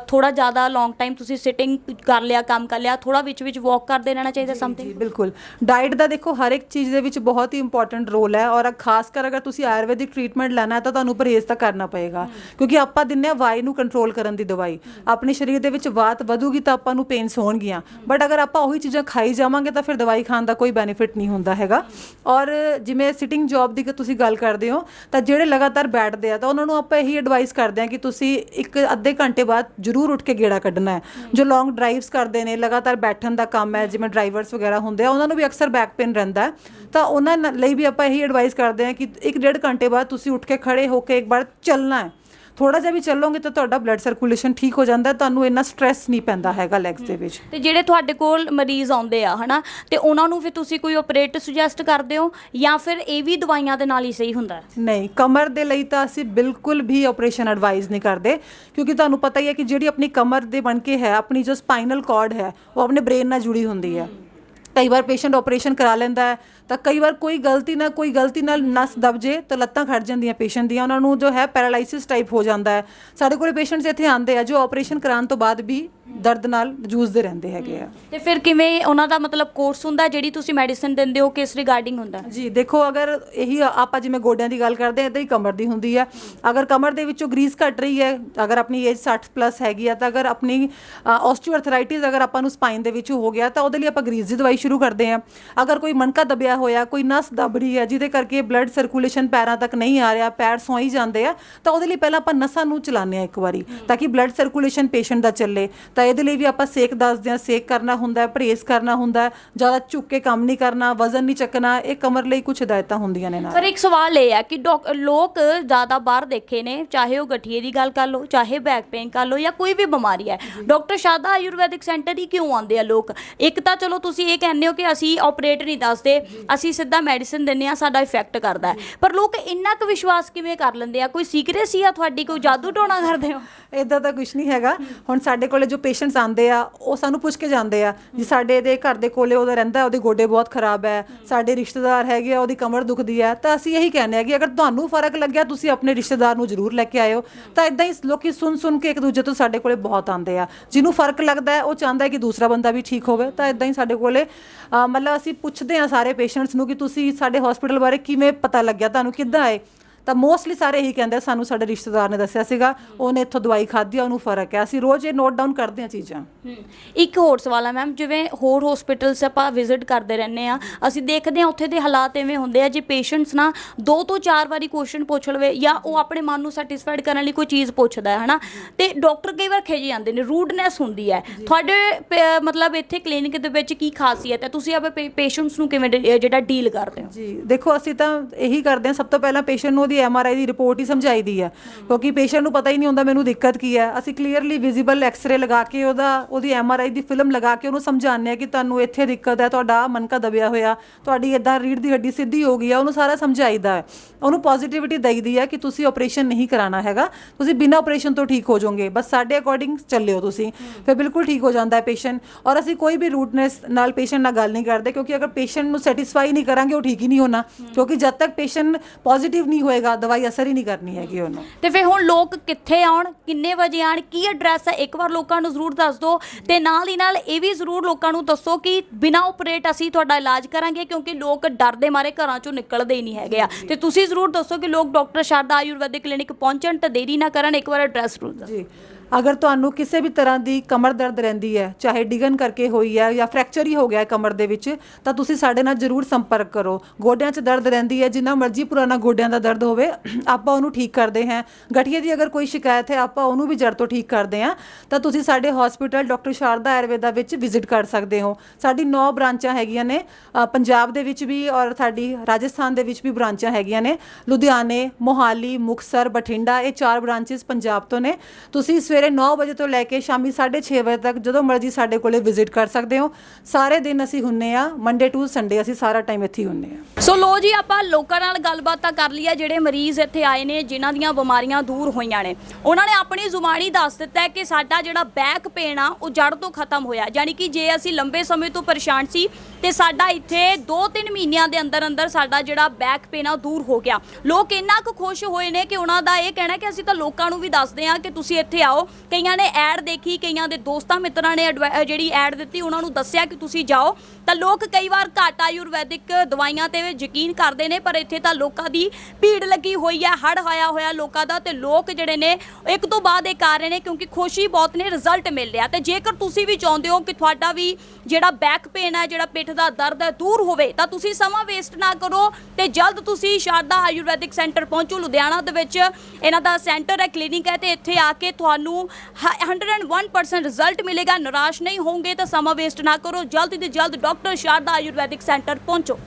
ਥੋੜਾ ਜ਼ਿਆਦਾ ਲੌਂਗ ਟਾਈਮ ਤੁਸੀਂ ਸਿਟਿੰਗ ਕਰ ਲਿਆ ਕੰਮ ਕਰ ਲਿਆ ਥੋੜਾ ਵਿੱਚ ਵਿੱਚ ਵਾਕ ਕਰਦੇ ਰਹਿਣਾ ਚਾਹੀਦਾ ਜੀ ਸਮਥਿੰਗ ਬਿਲਕੁਲ। ਡਾਈਟ ਦਾ ਦੇਖੋ ਹਰ ਇੱਕ ਚੀਜ਼ ਦੇ ਵਿੱਚ ਬਹੁਤ ਹੀ ਇੰਪੋਰਟੈਂਟ ਰੋਲ ਹੈ ਔਰ ਖਾਸ ਕਰ ਅਗਰ ਤੁਸੀਂ ਆਯੁਰਵੈਦਿਕ ਟ੍ਰੀਟਮੈਂਟ ਲੈਣਾ ਹੈ ਤਾਂ ਤੁਹਾਨੂੰ ਪਰਹੇਜ਼ ਤਾਂ ਕਰਨਾ ਪਏਗਾ। ਕਿਉਂਕਿ ਆਪਾਂ ਦਿੰਨੇ ਆ ਵਾਈ ਨੂੰ ਕੰਟਰੋਲ ਕਰਨ ਦੀ ਦਵਾਈ। ਆਪਣੇ ਸਰੀਰ ਦੇ ਵਿੱਚ ਵਾਤ ਵਧੂਗੀ ਤਾਂ ਆਪਾਂ ਨੂੰ ਪੇਨ ਪੇਨਸ ਹੋਣਗੀਆਂ। ਬਟ ਅਗਰ ਆਪਾਂ ਉਹੀ ਚੀਜ਼ਾਂ ਖਾਈ ਜਾਵਾਂਗੇ ਤਾਂ ਫਿਰ ਦਵਾਈ ਖਾਣ ਦਾ ਕੋਈ ਬੈਨੀਫਿਟ ਨਹੀਂ ਹੁੰਦਾ ਹੈਗਾ। ਔਰ ਜਿਵੇਂ ਸਿਟਿੰਗ ਜੌਬ ਦੀ ਕਿ ਤੁਸੀਂ ਗੱਲ ਕਰਦੇ ਹੋ, ਤਾਂ ਜਿਹੜੇ ਲਗਾਤਾਰ ਬੈਠਦੇ ਆ, ਤਾਂ ਉਹਨਾਂ ਨੂੰ ਆਪਾਂ ਇਹੀ ਐਡਵਾਈਸ ਕਰਦੇ ਆ ਕਿ ਤੁਸੀਂ ਇੱਕ ਅੱਧੇ ਘੰਟੇ ਬਾਅਦ ਜ਼ਰੂਰ ਉੱਠ ਕੇ ਗੇੜਾ ਕੱਢਣਾ ਹੈ। ਜੋ ਲੌਂਗ ਡਰਾਈਵਸ ਕਰਦੇ ਨੇ, ਲਗਾਤਾਰ ਬੈਠਣ ਦਾ ਕੰਮ ਹੈ, ਜਿਵੇਂ ਡਰਾਈਵਰਸ ਵਗੈਰਾ ਹੁੰਦੇ ਆ, ਉਹਨਾਂ ਨੂੰ ਵੀ ਅਕਸਰ ਬੈਕ ਪੇਨ ਰਹਿੰਦਾ ਤਾਂ ਉਹਨਾਂ ਨ- ਲਈ ਵੀ ਆਪਾਂ ਇਹੀ ਐਡਵਾਈਸ ਕਰਦੇ ਆ ਕਿ ਇੱਕ ਡੇਢ ਘੰਟੇ ਬਾਅਦ ਤੁਸੀਂ ਉੱਠ ਕੇ ਖੜੇ ਹੋ ਕੇ ਇੱਕ ਵਾਰ ਚੱਲਣਾ ਹੈ। ਥੋੜਾ ਜਿਹਾ ਵੀ ਚੱਲੋਗੇ ਤਾਂ ਤੁਹਾਡਾ ਬਲੱਡ ਸਰਕੂਲੇਸ਼ਨ ਠੀਕ ਹੋ ਜਾਂਦਾ ਤੁਹਾਨੂੰ ਇੰਨਾ ਸਟ੍ਰੈਸ ਨਹੀਂ ਪੈਂਦਾ ਹੈਗਾ ਲੈਗਸ ਦੇ ਵਿੱਚ। ਤੇ ਜਿਹੜੇ ਤੁਹਾਡੇ ਕੋਲ ਮਰੀਜ਼ ਆਉਂਦੇ ਆ ਹਨਾ ਤੇ ਉਹਨਾਂ ਨੂੰ ਫਿਰ ਤੁਸੀਂ ਕੋਈ ਆਪਰੇਟ ਸੁਜੈਸਟ ਕਰਦੇ ਹੋ ਜਾਂ ਫਿਰ ਇਹ ਵੀ ਦਵਾਈਆਂ ਦੇ ਨਾਲ ਹੀ ਸਹੀ ਹੁੰਦਾ ਹੈ? ਨਹੀਂ ਕਮਰ ਦੇ ਲਈ ਤਾਂ ਅਸੀਂ ਬਿਲਕੁਲ ਵੀ ਆਪਰੇਸ਼ਨ ਐਡਵਾਈਸ ਨਹੀਂ ਕਰਦੇ ਕਿਉਂਕਿ ਤੁਹਾਨੂੰ ਪਤਾ ਹੀ ਹੈ ਕਿ ਜਿਹੜੀ ਆਪਣੀ ਕਮਰ ਦੇ ਬਣ ਕੇ ਹੈ ਆਪਣੀ ਜੋ ਸਪਾਈਨਲ ਕਾਰਡ ਹੈ ਉਹ ਆਪਣੇ ਬ੍ਰੇਨ ਨਾਲ ਜੁੜੀ ਹੁੰਦੀ ਹੈ। ਕਈ ਵਾਰ ਪੇਸ਼ੈਂਟ ਆਪਰੇਸ਼ਨ ਕਰਾ ਲੈਂਦਾ ਹੈ ਤਾਂ ਕਈ ਵਾਰ ਕੋਈ ਗਲਤੀ ਨਾਲ ਕੋਈ ਗਲਤੀ ਨਾਲ ਨਸ ਦਬ ਜੇ ਤਾਂ ਲੱਤਾਂ ਖੜ ਜਾਂਦੀਆਂ ਪੇਸ਼ੈਂਟ ਦੀਆਂ ਉਹਨਾਂ ਨੂੰ ਜੋ ਹੈ ਪੈਰਾਲਾਈਸਿਸ ਟਾਈਪ ਹੋ ਜਾਂਦਾ ਹੈ। ਸਾਡੇ ਕੋਲੇ ਪੇਸ਼ੈਂਟਸ ਇੱਥੇ ਆਉਂਦੇ ਆ ਜੋ ਆਪਰੇਸ਼ਨ ਕਰਾਉਣ ਤੋਂ ਬਾਅਦ ਵੀ ਦਰਦ ਨਾਲ ਜੂਝਦੇ ਰਹਿੰਦੇ ਹੈਗੇ ਆ। ਤੇ ਫਿਰ ਕਿਵੇਂ ਉਹਨਾਂ ਦਾ ਮਤਲਬ ਕੋਰਸ ਹੁੰਦਾ ਜਿਹੜੀ ਤੁਸੀਂ ਮੈਡੀਸਿਨ ਦਿੰਦੇ ਹੋ ਕਿਸ ਰਿਗਾਰਡਿੰਗ ਹੁੰਦਾ? ਜੀ ਦੇਖੋ ਅਗਰ ਇਹੀ ਆਪਾਂ ਜਿਵੇਂ ਗੋਡਿਆਂ ਦੀ ਗੱਲ ਕਰਦੇ ਆ ਇਦਾਂ ਹੀ ਕਮਰ ਦੀ ਹੁੰਦੀ ਹੈ। ਅਗਰ ਕਮਰ ਦੇ ਵਿੱਚੋਂ ਗਰੀਸ ਘਟ ਰਹੀ ਹੈ ਅਗਰ ਆਪਣੀ ਏਜ 60 ਪਲੱਸ ਹੈਗੀ ਆ ਤਾਂ ਅਗਰ ਆਪਣੀ ਆਸਟੀਓਆਰਥਰਾਈਟਿਸ ਅਗਰ ਆਪਾਂ ਨੂੰ ਸਪਾਈਨ ਦੇ ਵਿੱਚ ਹੋ ਗਿਆ ਤਾਂ ਉਹਦੇ ਲਈ ਆਪਾਂ ਗਰੀਸ ਦੀ ਦਵਾਈ ਸ਼ੁਰੂ ਕਰਦੇ ਆ ਅਗਰ ਕੋਈ ਮਣਕਾ ਦਬਿਆ ਹੋਇਆ ਕੋਈ ਨਸ ਦਬ ਰਹੀ ਹੈ ਜਿਹਦੇ ਕਰਕੇ ਬਲੱਡ ਸਰਕੂਲੇਸ਼ਨ ਪੈਰਾਂ ਤੱਕ ਨਹੀਂ ਆ ਰਿਹਾ ਪੈਰ ਸੌਈ ਜਾਂਦੇ ਆ ਤਾਂ ਉਹਦੇ ਲਈ ਪਹਿਲਾਂ ਆਪਾਂ ਨਸਾਂ ਨੂੰ ਚਲਾਉਂਦੇ ਆ ਇੱਕ ਵਾਰੀ ਤਾਂ ਕਿ ਬਲੱਡ ਸਰਕੂਲੇਸ਼ਨ ਪੇਸ਼ੈਂਟ ਦਾ ਚੱਲੇ। ਤਾਂ ਇਹਦੇ ਲਈ ਵੀ ਆਪਾਂ ਸੇਕ ਦੱਸਦੇ ਆ ਸੇਕ ਕਰਨਾ ਹੁੰਦਾ ਹੈ ਪਰਹੇਜ਼ ਕਰਨਾ ਹੁੰਦਾ ਹੈ ਜ਼ਿਆਦਾ ਝੁੱਕ ਕੇ ਕੰਮ ਨਹੀਂ ਕਰਨਾ ਵਜ਼ਨ ਨਹੀਂ ਚੱਕਣਾ ਇਹ ਕਮਰ ਲਈ ਕੁਝ ਹਦਾਇਤਾਂ ਹੁੰਦੀਆਂ ਨੇ ਨਾਲ। ਪਰ ਇੱਕ ਸਵਾਲ ਇਹ ਹੈ ਕਿ ਡਾਕ- ਲੋਕ ਜ਼ਿਆਦਾ ਬਾਹਰ ਦੇਖੇ ਨੇ ਚਾਹੇ ਉਹ ਗਠੀਏ ਦੀ ਗੱਲ ਕਰ ਲਓ ਚਾਹੇ ਬੈਕ ਪੇਨ ਕਰ ਲਓ ਜਾਂ ਕੋਈ ਵੀ ਬਿਮਾਰੀ ਹੈ। ਡਾਕਟਰ ਸ਼ਾਦਾ ਆਯੁਰਵੈਦਿਕ ਸੈਂਟਰ ਹੀ ਕਿਉਂ ਆਉਂਦੇ ਆ ਲੋਕ? ਇੱਕ ਤਾਂ ਚਲੋ ਤੁਸੀਂ ਇਹ ਕਹਿੰਦੇ ਹੋ ਕਿ ਅਸੀਂ ਆਪਰੇਟ ਨਹੀਂ ਦੱਸਦੇ ਅਸੀਂ ਸਿੱਧਾ ਮੈਡੀਸਿਨ ਦਿੰਨੇ ਆ ਸਾਡਾ ਇਫੈਕਟ ਕਰਦਾ ਪਰ ਲੋਕ ਇੰਨਾ ਕੁ ਵਿਸ਼ਵਾਸ ਕਿਵੇਂ ਕਰ ਲੈਂਦੇ ਆ? ਕੋਈ ਸੀਕ੍ਰੇਸੀ ਆ ਤੁਹਾਡੀ? ਕੋਈ ਜਾਦੂ ਟੋਣਾ ਕਰਦੇ ਹੋ? ਇਦਾਂ ਤਾਂ ਕੁਝ ਨਹੀਂ ਹੈਗਾ। ਹੁਣ ਸਾਡੇ ਕੋਲੇ ਜੋ ਪੇਸ਼ੈਂਟਸ ਆਉਂਦੇ ਆ, ਉਹ ਸਾਨੂੰ ਪੁੱਛ ਕੇ ਜਾਂਦੇ ਆ ਜੀ ਸਾਡੇ ਦੇ ਘਰ ਦੇ ਕੋਲੇ ਉਹਦਾ ਰਹਿੰਦਾ ਉਹਦੇ ਗੋਡੇ ਬਹੁਤ ਖਰਾਬ ਹੈ, ਸਾਡੇ ਰਿਸ਼ਤੇਦਾਰ ਹੈਗੇ ਆ, ਉਹਦੀ ਕਮਰ ਦੁਖਦੀ ਹੈ। ਤਾਂ ਅਸੀਂ ਇਹੀ ਕਹਿੰਦੇ ਆ ਕਿ ਅਗਰ ਤੁਹਾਨੂੰ ਫ਼ਰਕ ਲੱਗਿਆ, ਤੁਸੀਂ ਆਪਣੇ ਰਿਸ਼ਤੇਦਾਰ ਨੂੰ ਜ਼ਰੂਰ ਲੈ ਕੇ ਆਇਓ। ਤਾਂ ਇਦਾਂ ਹੀ ਲੋਕੀ ਸੁਣ ਸੁਣ ਕੇ ਇੱਕ ਦੂਜੇ ਤੋਂ ਸਾਡੇ ਕੋਲੇ ਬਹੁਤ ਆਉਂਦੇ ਆ। ਜਿਹਨੂੰ ਫ਼ਰਕ ਲੱਗਦਾ ਹੈ, ਉਹ ਚਾਹੁੰਦਾ ਹੈ ਕਿ ਦੂਸਰਾ ਬੰਦਾ ਵੀ ਠੀਕ ਹੋਵੇ। ਤਾਂ ਇਦਾਂ ਹੀ ਸਾਡੇ ਕੋਲੇ ਮਤਲਬ ਅਸੀਂ ਪੁੱਛਦੇ ਆ ਸਾਰੇ ਪੇਸ਼ੈਂਟ ਪੇਸ਼ੈਂਟਸ ਨੂੰ ਕਿ ਤੁਸੀਂ ਸਾਡੇ ਹਸਪੀਟਲ ਬਾਰੇ ਕਿਵੇਂ ਪਤਾ ਲੱਗਿਆ? ਤੁਹਾਨੂੰ ਕਿੱਦਾਂ ਆਏ? ਤਾਂ ਮੋਸਟਲੀ ਸਾਰੇ ਇਹੀ ਕਹਿੰਦੇ ਸਾਨੂੰ ਸਾਡੇ ਰਿਸ਼ਤੇਦਾਰ ਨੇ ਦੱਸਿਆ ਸੀਗਾ ਉਹਨੇ ਇੱਥੋਂ ਦਵਾਈ ਖਾਧੀ ਆ ਉਹਨੂੰ ਫ਼ਰਕ ਹੈ ਅਸੀਂ ਰੋਜ਼ ਇਹ ਨੋਟ ਡਾਊਨ ਕਰਦੇ ਆ ਚੀਜ਼ਾਂ। ਇੱਕ ਹੋਰ ਸਵਾਲ ਹੈ ਮੈਮ ਜਿਵੇਂ ਹੋਰ ਹਸਪੀਟਲਸ ਆਪਾਂ ਵਿਜ਼ਿਟ ਕਰਦੇ ਰਹਿੰਦੇ ਆ ਅਸੀਂ ਦੇਖਦੇ ਆ ਉੱਥੇ ਦੇ ਹਾਲਾਤ ਐਵੇਂ ਹੁੰਦੇ ਆ ਜੇ ਪੇਸ਼ੈਂਟਸ ਨਾ ਦੋ ਤੋਂ ਚਾਰ ਵਾਰੀ ਕੁਐਸਚਨ ਪੁੱਛ ਲਵੇ ਜਾਂ ਉਹ ਆਪਣੇ ਮਨ ਨੂੰ ਸੈਟੀਸਫਾਈਡ ਕਰਨ ਲਈ ਕੋਈ ਚੀਜ਼ ਪੁੱਛਦਾ ਹੈ ਹਨਾ? ਤੇ ਡਾਕਟਰ ਕਈ ਵਾਰ ਖਿਜ ਜਾਂਦੇ ਨੇ ਰੂਡਨੈਸ ਹੁੰਦੀ ਹੈ। ਤੁਹਾਡੇ ਪ- ਮਤਲਬ ਇੱਥੇ ਕਲੀਨਿਕ ਦੇ ਵਿੱਚ ਕੀ ਖਾਸੀਅਤ ਹੈ? ਤੁਸੀਂ ਆਪਣੇ ਪੇਸ਼ੈਂਟਸ ਨੂੰ ਕਿਵੇਂ ਡ- ਜਿਹੜਾ ਡੀਲ ਕਰਦੇ ਹੋ? ਜੀ ਦੇਖੋ ਅਸੀਂ ਤਾਂ ਇਹੀ ਕਰਦੇ ਹਾਂ ਸਭ ਤੋਂ ਪਹਿਲਾਂ ਪੇਸ਼ੈਂਟ ਨੂੰ ਉਹਦੀ ਐਮਆਰਆਈ ਦੀ ਰਿਪੋਰਟ ਹੀ ਸਮਝਾਈ ਦੀ ਹੈ ਕਿਉਂਕਿ ਪੇਸ਼ੈਂਟ ਨੂੰ ਪਤਾ ਹੀ ਨਹੀਂ ਹੁੰਦਾ ਮੈਨੂੰ ਦਿੱਕਤ ਕੀ ਹੈ ਅਸੀਂ ਕਲੀਅਰਲੀ ਵਿਜ਼ੀਬਲ ਐਕਸ-ਰੇ ਲਗਾ ਕੇ ਉਹਦਾ, ਉਹਦੀ ਐਮਆਰਆਈ ਦੀ ਫਿਲਮ ਲਗਾ ਕੇ ਉਹਨੂੰ ਸਮਝਾਉਂਦੇ ਆ ਕਿ ਤੁਹਾਨੂੰ ਇੱਥੇ ਦਿੱਕਤ ਹੈ ਤੁਹਾਡਾ ਮਨਕਾ ਦਬਿਆ ਹੋਇਆ, ਤੁਹਾਡੀ ਇਦਾਂ ਰੀੜ ਦੀ ਹੱਡੀ ਸਿੱਧੀ ਹੋ ਗਈ ਹੈ ਉਹਨੂੰ ਸਾਰਾ ਸਮਝਾਈਦਾ ਹੈ। ਉਹਨੂੰ ਪੋਜ਼ਿਟਿਵਿਟੀ ਦਈਦੀ ਹੈ ਕਿ ਤੁਸੀਂ ਆਪਰੇਸ਼ਨ ਨਹੀਂ ਕਰਾਉਣਾ ਹੈਗਾ। ਤੁਸੀਂ ਬਿਨਾਂ ਆਪਰੇਸ਼ਨ ਤੋਂ ਠੀਕ ਹੋ ਜਾਓਗੇ। ਬਸ ਸਾਡੇ ਅਕੋਰਡਿੰਗ ਚੱਲਿਓ ਤੁਸੀਂ। ਫਿਰ ਬਿਲਕੁਲ ਠੀਕ ਹੋ ਜਾਂਦਾ ਹੈ ਪੇਸ਼ੈਂਟ ਔਰ ਅਸੀਂ ਕੋਈ ਵੀ ਰੂਟਨੈਸ ਨਾਲ ਪੇਸ਼ੈਂਟ ਨਾਲ ਗੱਲ ਨਹੀਂ ਕਰਦੇ, ਕਿਉਂਕਿ ਅਗਰ ਪੇਸ਼ੈਂਟ ਨੂੰ ਸੈਟੀਸਫਾਈ ਨਹੀਂ ਕਰਾਂਗੇ, ਉਹ ਠੀਕ ਹੀ ਨਹੀਂ ਹੋਣਾ। ਕਿਉਂਕਿ ਜਦ ਤੱਕ ਪੇਸ਼ੈਂਟ ਪੋਜ਼ਿਟਿਵ ਨਹੀਂ ਹੋਏਗਾ ਦਵਾਈ ਅਸਰ ਹੀ ਨਹੀਂ ਕਰਨੀ ਹੈਗੀ ਉਹਨੂੰ। ਤੇ ਫਿਰ ਹੁਣ ਲੋਕ ਕਿੱਥੇ ਆਉਣ ਕਿੰਨੇ ਵਜੇ ਆਣ ਕੀ ਐਡਰੈਸ ਹੈ? ਇੱਕ ਵਾਰ ਲੋਕਾਂ ਨੂੰ ਜ਼ਰੂਰ ਦੱਸ ਦਿਓ। ਤੇ ਨਾਲ ਹੀ ਨਾਲ ਇਹ ਵੀ ਜ਼ਰੂਰ ਲੋਕਾਂ ਨੂੰ ਦੱਸੋ ਕਿ ਬਿਨਾਂ ਆਪਰੇਟ ਅਸੀਂ ਤੁਹਾਡਾ ਇਲਾਜ ਕਰਾਂਗੇ ਕਿਉਂਕਿ ਲੋਕ ਡਰ ਦੇ ਮਾਰੇ ਘਰਾਂ ਚੋਂ ਨਿਕਲਦੇ ਹੀ ਨਹੀਂ ਹੈਗੇ ਆ। ਤੇ ਤੁਸੀਂ ਜ਼ਰੂਰ ਦੱਸੋ ਕਿ ਲੋਕ ਡਾਕਟਰ ਸ਼ਾਰਦਾ ਆਯੁਰਵੈਦਿਕ ਕਲੀਨਿਕ ਪਹੁੰਚਣ ਤੇ ਦੇਰੀ ਨਾ ਕਰਨ ਇੱਕ ਵਾਰ ਐਡਰੈਸ ਜ਼ਰੂਰ ਦੱਸੋ। ਜੀ। ਅਗਰ ਤੁਹਾਨੂੰ ਕਿਸੇ ਵੀ ਤਰ੍ਹਾਂ ਦੀ ਕਮਰ ਦਰਦ ਰਹਿੰਦੀ ਹੈ, ਚਾਹੇ ਡਿਗਨ ਕਰਕੇ ਹੋਈ ਹੈ ਜਾਂ ਫ੍ਰੈਕਚਰ ਹੀ ਹੋ ਗਿਆ ਹੈ ਕਮਰ ਦੇ ਵਿੱਚ, ਤਾਂ ਤੁਸੀਂ ਸਾਡੇ ਨਾਲ ਜਰੂਰ ਸੰਪਰਕ ਕਰੋ। ਗੋਡਿਆਂ 'ਚ ਦਰਦ ਰਹਿੰਦੀ ਹੈ, ਜਿੰਨਾ ਮਰਜ਼ੀ ਪੁਰਾਣਾ ਗੋਡਿਆਂ ਦਾ ਦਰਦ ਹੋਵੇ, ਆਪਾਂ ਉਹਨੂੰ ਠੀਕ ਕਰਦੇ ਹਾਂ। ਗਠੀਏ ਦੀ ਅਗਰ ਕੋਈ ਸ਼ਿਕਾਇਤ ਹੈ, ਆਪਾਂ ਉਹਨੂੰ ਵੀ ਜੜ ਤੋਂ ਠੀਕ ਕਰਦੇ ਹਾਂ। ਤਾਂ ਤੁਸੀਂ ਸਾਡੇ ਹਸਪੀਟਲ ਡਾਕਟਰ ਸ਼ਾਰਦਾ ਆਯੁਰਵੇਦਾ ਵਿੱਚ ਵਿਜ਼ਿਟ ਕਰ ਸਕਦੇ ਹੋ। ਸਾਡੀ 9 ਬ੍ਰਾਂਚਾਂ ਹੈਗੀਆਂ ਨੇ ਪੰਜਾਬ ਦੇ ਵਿੱਚ ਵੀ ਔਰ ਸਾਡੀ ਰਾਜਸਥਾਨ ਦੇ ਵਿੱਚ ਵੀ ਬ੍ਰਾਂਚਾਂ ਹੈਗੀਆਂ ਨੇ। ਲੁਧਿਆਣੇ, ਮੋਹਾਲੀ ਮੁਕਸਰ ਬਠਿੰਡਾ, ਇਹ ਚਾਰ ਬ੍ਰਾਂਚਸ ਪੰਜਾਬ ਤੋਂ ਨੇ। ਤੁਸੀਂ ਸਵੇਰੇ 9 ਵਜੇ ਤੋਂ ਲੈ ਕੇ ਸ਼ਾਮੀ 6:30 ਵਜੇ ਤੱਕ ਜਦੋਂ ਮਰਜ਼ੀ ਸਾਡੇ ਕੋਲੇ ਵਿਜ਼ਿਟ ਕਰ ਸਕਦੇ ਹੋ। ਸਾਰੇ ਦਿਨ ਅਸੀਂ ਹੁੰਨੇ ਆ ਮੰਡੇ ਟੂ ਸੰਡੇ ਅਸੀਂ ਸਾਰਾ ਟਾਈਮ ਇੱਥੇ ਹੁੰਨੇ ਆ। ਸੋ ਲੋ ਜੀ, ਆਪਾਂ ਲੋਕਾਂ ਨਾਲ ਗੱਲਬਾਤ ਤਾਂ ਕਰ ਲਈ ਆ, ਜਿਹੜੇ ਮਰੀਜ਼ ਇੱਥੇ ਆਏ ਨੇ, ਜਿਨ੍ਹਾਂ ਦੀਆਂ ਬਿਮਾਰੀਆਂ ਦੂਰ ਹੋਈਆਂ ਨੇ। ਉਹਨਾਂ ਨੇ ਆਪਣੀ ਜ਼ੁਬਾਨੀ ਦੱਸ ਦਿੱਤਾ ਕਿ ਸਾਡਾ ਜਿਹੜਾ ਬੈਕ ਪੇਨ ਆ, ਉਹ ਜੜ ਤੋਂ ਖਤਮ ਹੋਇਆ। ਯਾਨੀ ਕਿ ਜੇ ਅਸੀਂ ਲੰਬੇ ਸਮੇਂ ਤੋਂ ਪਰੇਸ਼ਾਨ ਸੀ, ਤੇ ਸਾਡਾ ਇੱਥੇ 2-3 ਮਹੀਨਿਆਂ ਦੇ ਅੰਦਰ ਅੰਦਰ ਸਾਡਾ ਜਿਹੜਾ ਬੈਕ ਪੇਨ ਆ, ਉਹ ਦੂਰ ਹੋ ਗਿਆ। ਲੋਕ ਇੰਨਾ ਕੁ ਖੁਸ਼ ਹੋਏ ਨੇ ਕਿ ਉਹਨਾਂ ਦਾ ਇਹ ਕਹਿਣਾ ਕਿ ਅਸੀਂ ਤਾਂ ਲੋਕਾਂ ਨੂੰ ਵੀ ਦੱਸਦੇ ਹਾਂ ਕਿ ਤੁਸੀਂ ਇੱਥੇ ਆਓ। ਕਈਆਂ ਨੇ ਐਡ ਦੇਖੀ, ਕਈਆਂ ਦੇ ਦੋਸਤਾਂ ਮਿੱਤਰਾਂ ਨੇ ਐਡਵਾ- ਜਿਹੜੀ ਐਡ ਦਿੱਤੀ, ਉਹਨਾਂ ਨੂੰ ਦੱਸਿਆ ਕਿ ਤੁਸੀਂ ਜਾਓ। ਤਾਂ ਲੋਕ ਕਈ ਵਾਰ ਘੱਟ ਆਯੁਰਵੈਦਿਕ ਦਵਾਈਆਂ ਤੇ ਯਕੀਨ ਕਰਦੇ ਨੇ, ਪਰ ਇੱਥੇ ਤਾਂ ਲੋਕਾਂ ਦੀ ਭੀੜ ਲੱਗੀ ਹੋਈ ਹੈ ਹੜ ਹੋਇਆ ਹੋਇਆ ਲੋਕਾਂ ਦਾ ਤੇ ਲੋਕ ਜਿਹੜੇ ਨੇ, ਇੱਕ ਤੋਂ ਬਾਅਦ ਇਹ ਕਰ ਰਹੇ ਨੇ ਕਿਉਂਕਿ ਖੁਸ਼ੀ ਬਹੁਤ ਨੇ ਰਿਜ਼ਲਟ ਮਿਲ ਰਿਹਾ। ਤੇ ਜੇਕਰ ਤੁਸੀਂ ਵੀ ਚਾਹੁੰਦੇ ਹੋ ਕਿ ਤੁਹਾਡਾ ਵੀ ਜਿਹੜਾ ਬੈਕ ਪੇਨ ਹੈ, ਜਿਹੜਾ ਪਿੱਠ ਦਾ ਦਰਦ ਹੈ, ਦੂਰ ਹੋਵੇ, ਤਾਂ ਤੁਸੀਂ ਸਮਾਂ ਵੇਸਟ ਨਾ ਕਰੋ ਤੇ ਜਲਦ ਤੁਸੀਂ ਸ਼ਾਰਦਾ ਆਯੁਰਵੈਦਿਕ ਸੈਂਟਰ ਪਹੁੰਚੋ। ਲੁਧਿਆਣਾ ਦੇ ਵਿੱਚ ਇਹਨਾਂ ਦਾ ਸੈਂਟਰ ਹੈ, ਕਲੀਨਿਕ ਹੈ ਤੇ ਇੱਥੇ ਆ ਕੇ ਤੁਹਾਨੂੰ ਹ- 101% ਰਿਜ਼ਲਟ ਮਿਲੇਗਾ। ਨਿਰਾਸ਼ ਨਹੀਂ ਹੋਵੋਗੇ ਤਾਂ ਸਮਾਂ ਵੇਸਟ ਨਾ ਕਰੋ। ਜਲਦ ਤੋਂ ਜਲਦ ਡਾਕਟਰ ਸ਼ਾਰਦਾ ਆਯੁਰਵੈਦਿਕ ਸੈਂਟਰ ਪਹੁੰਚੋ।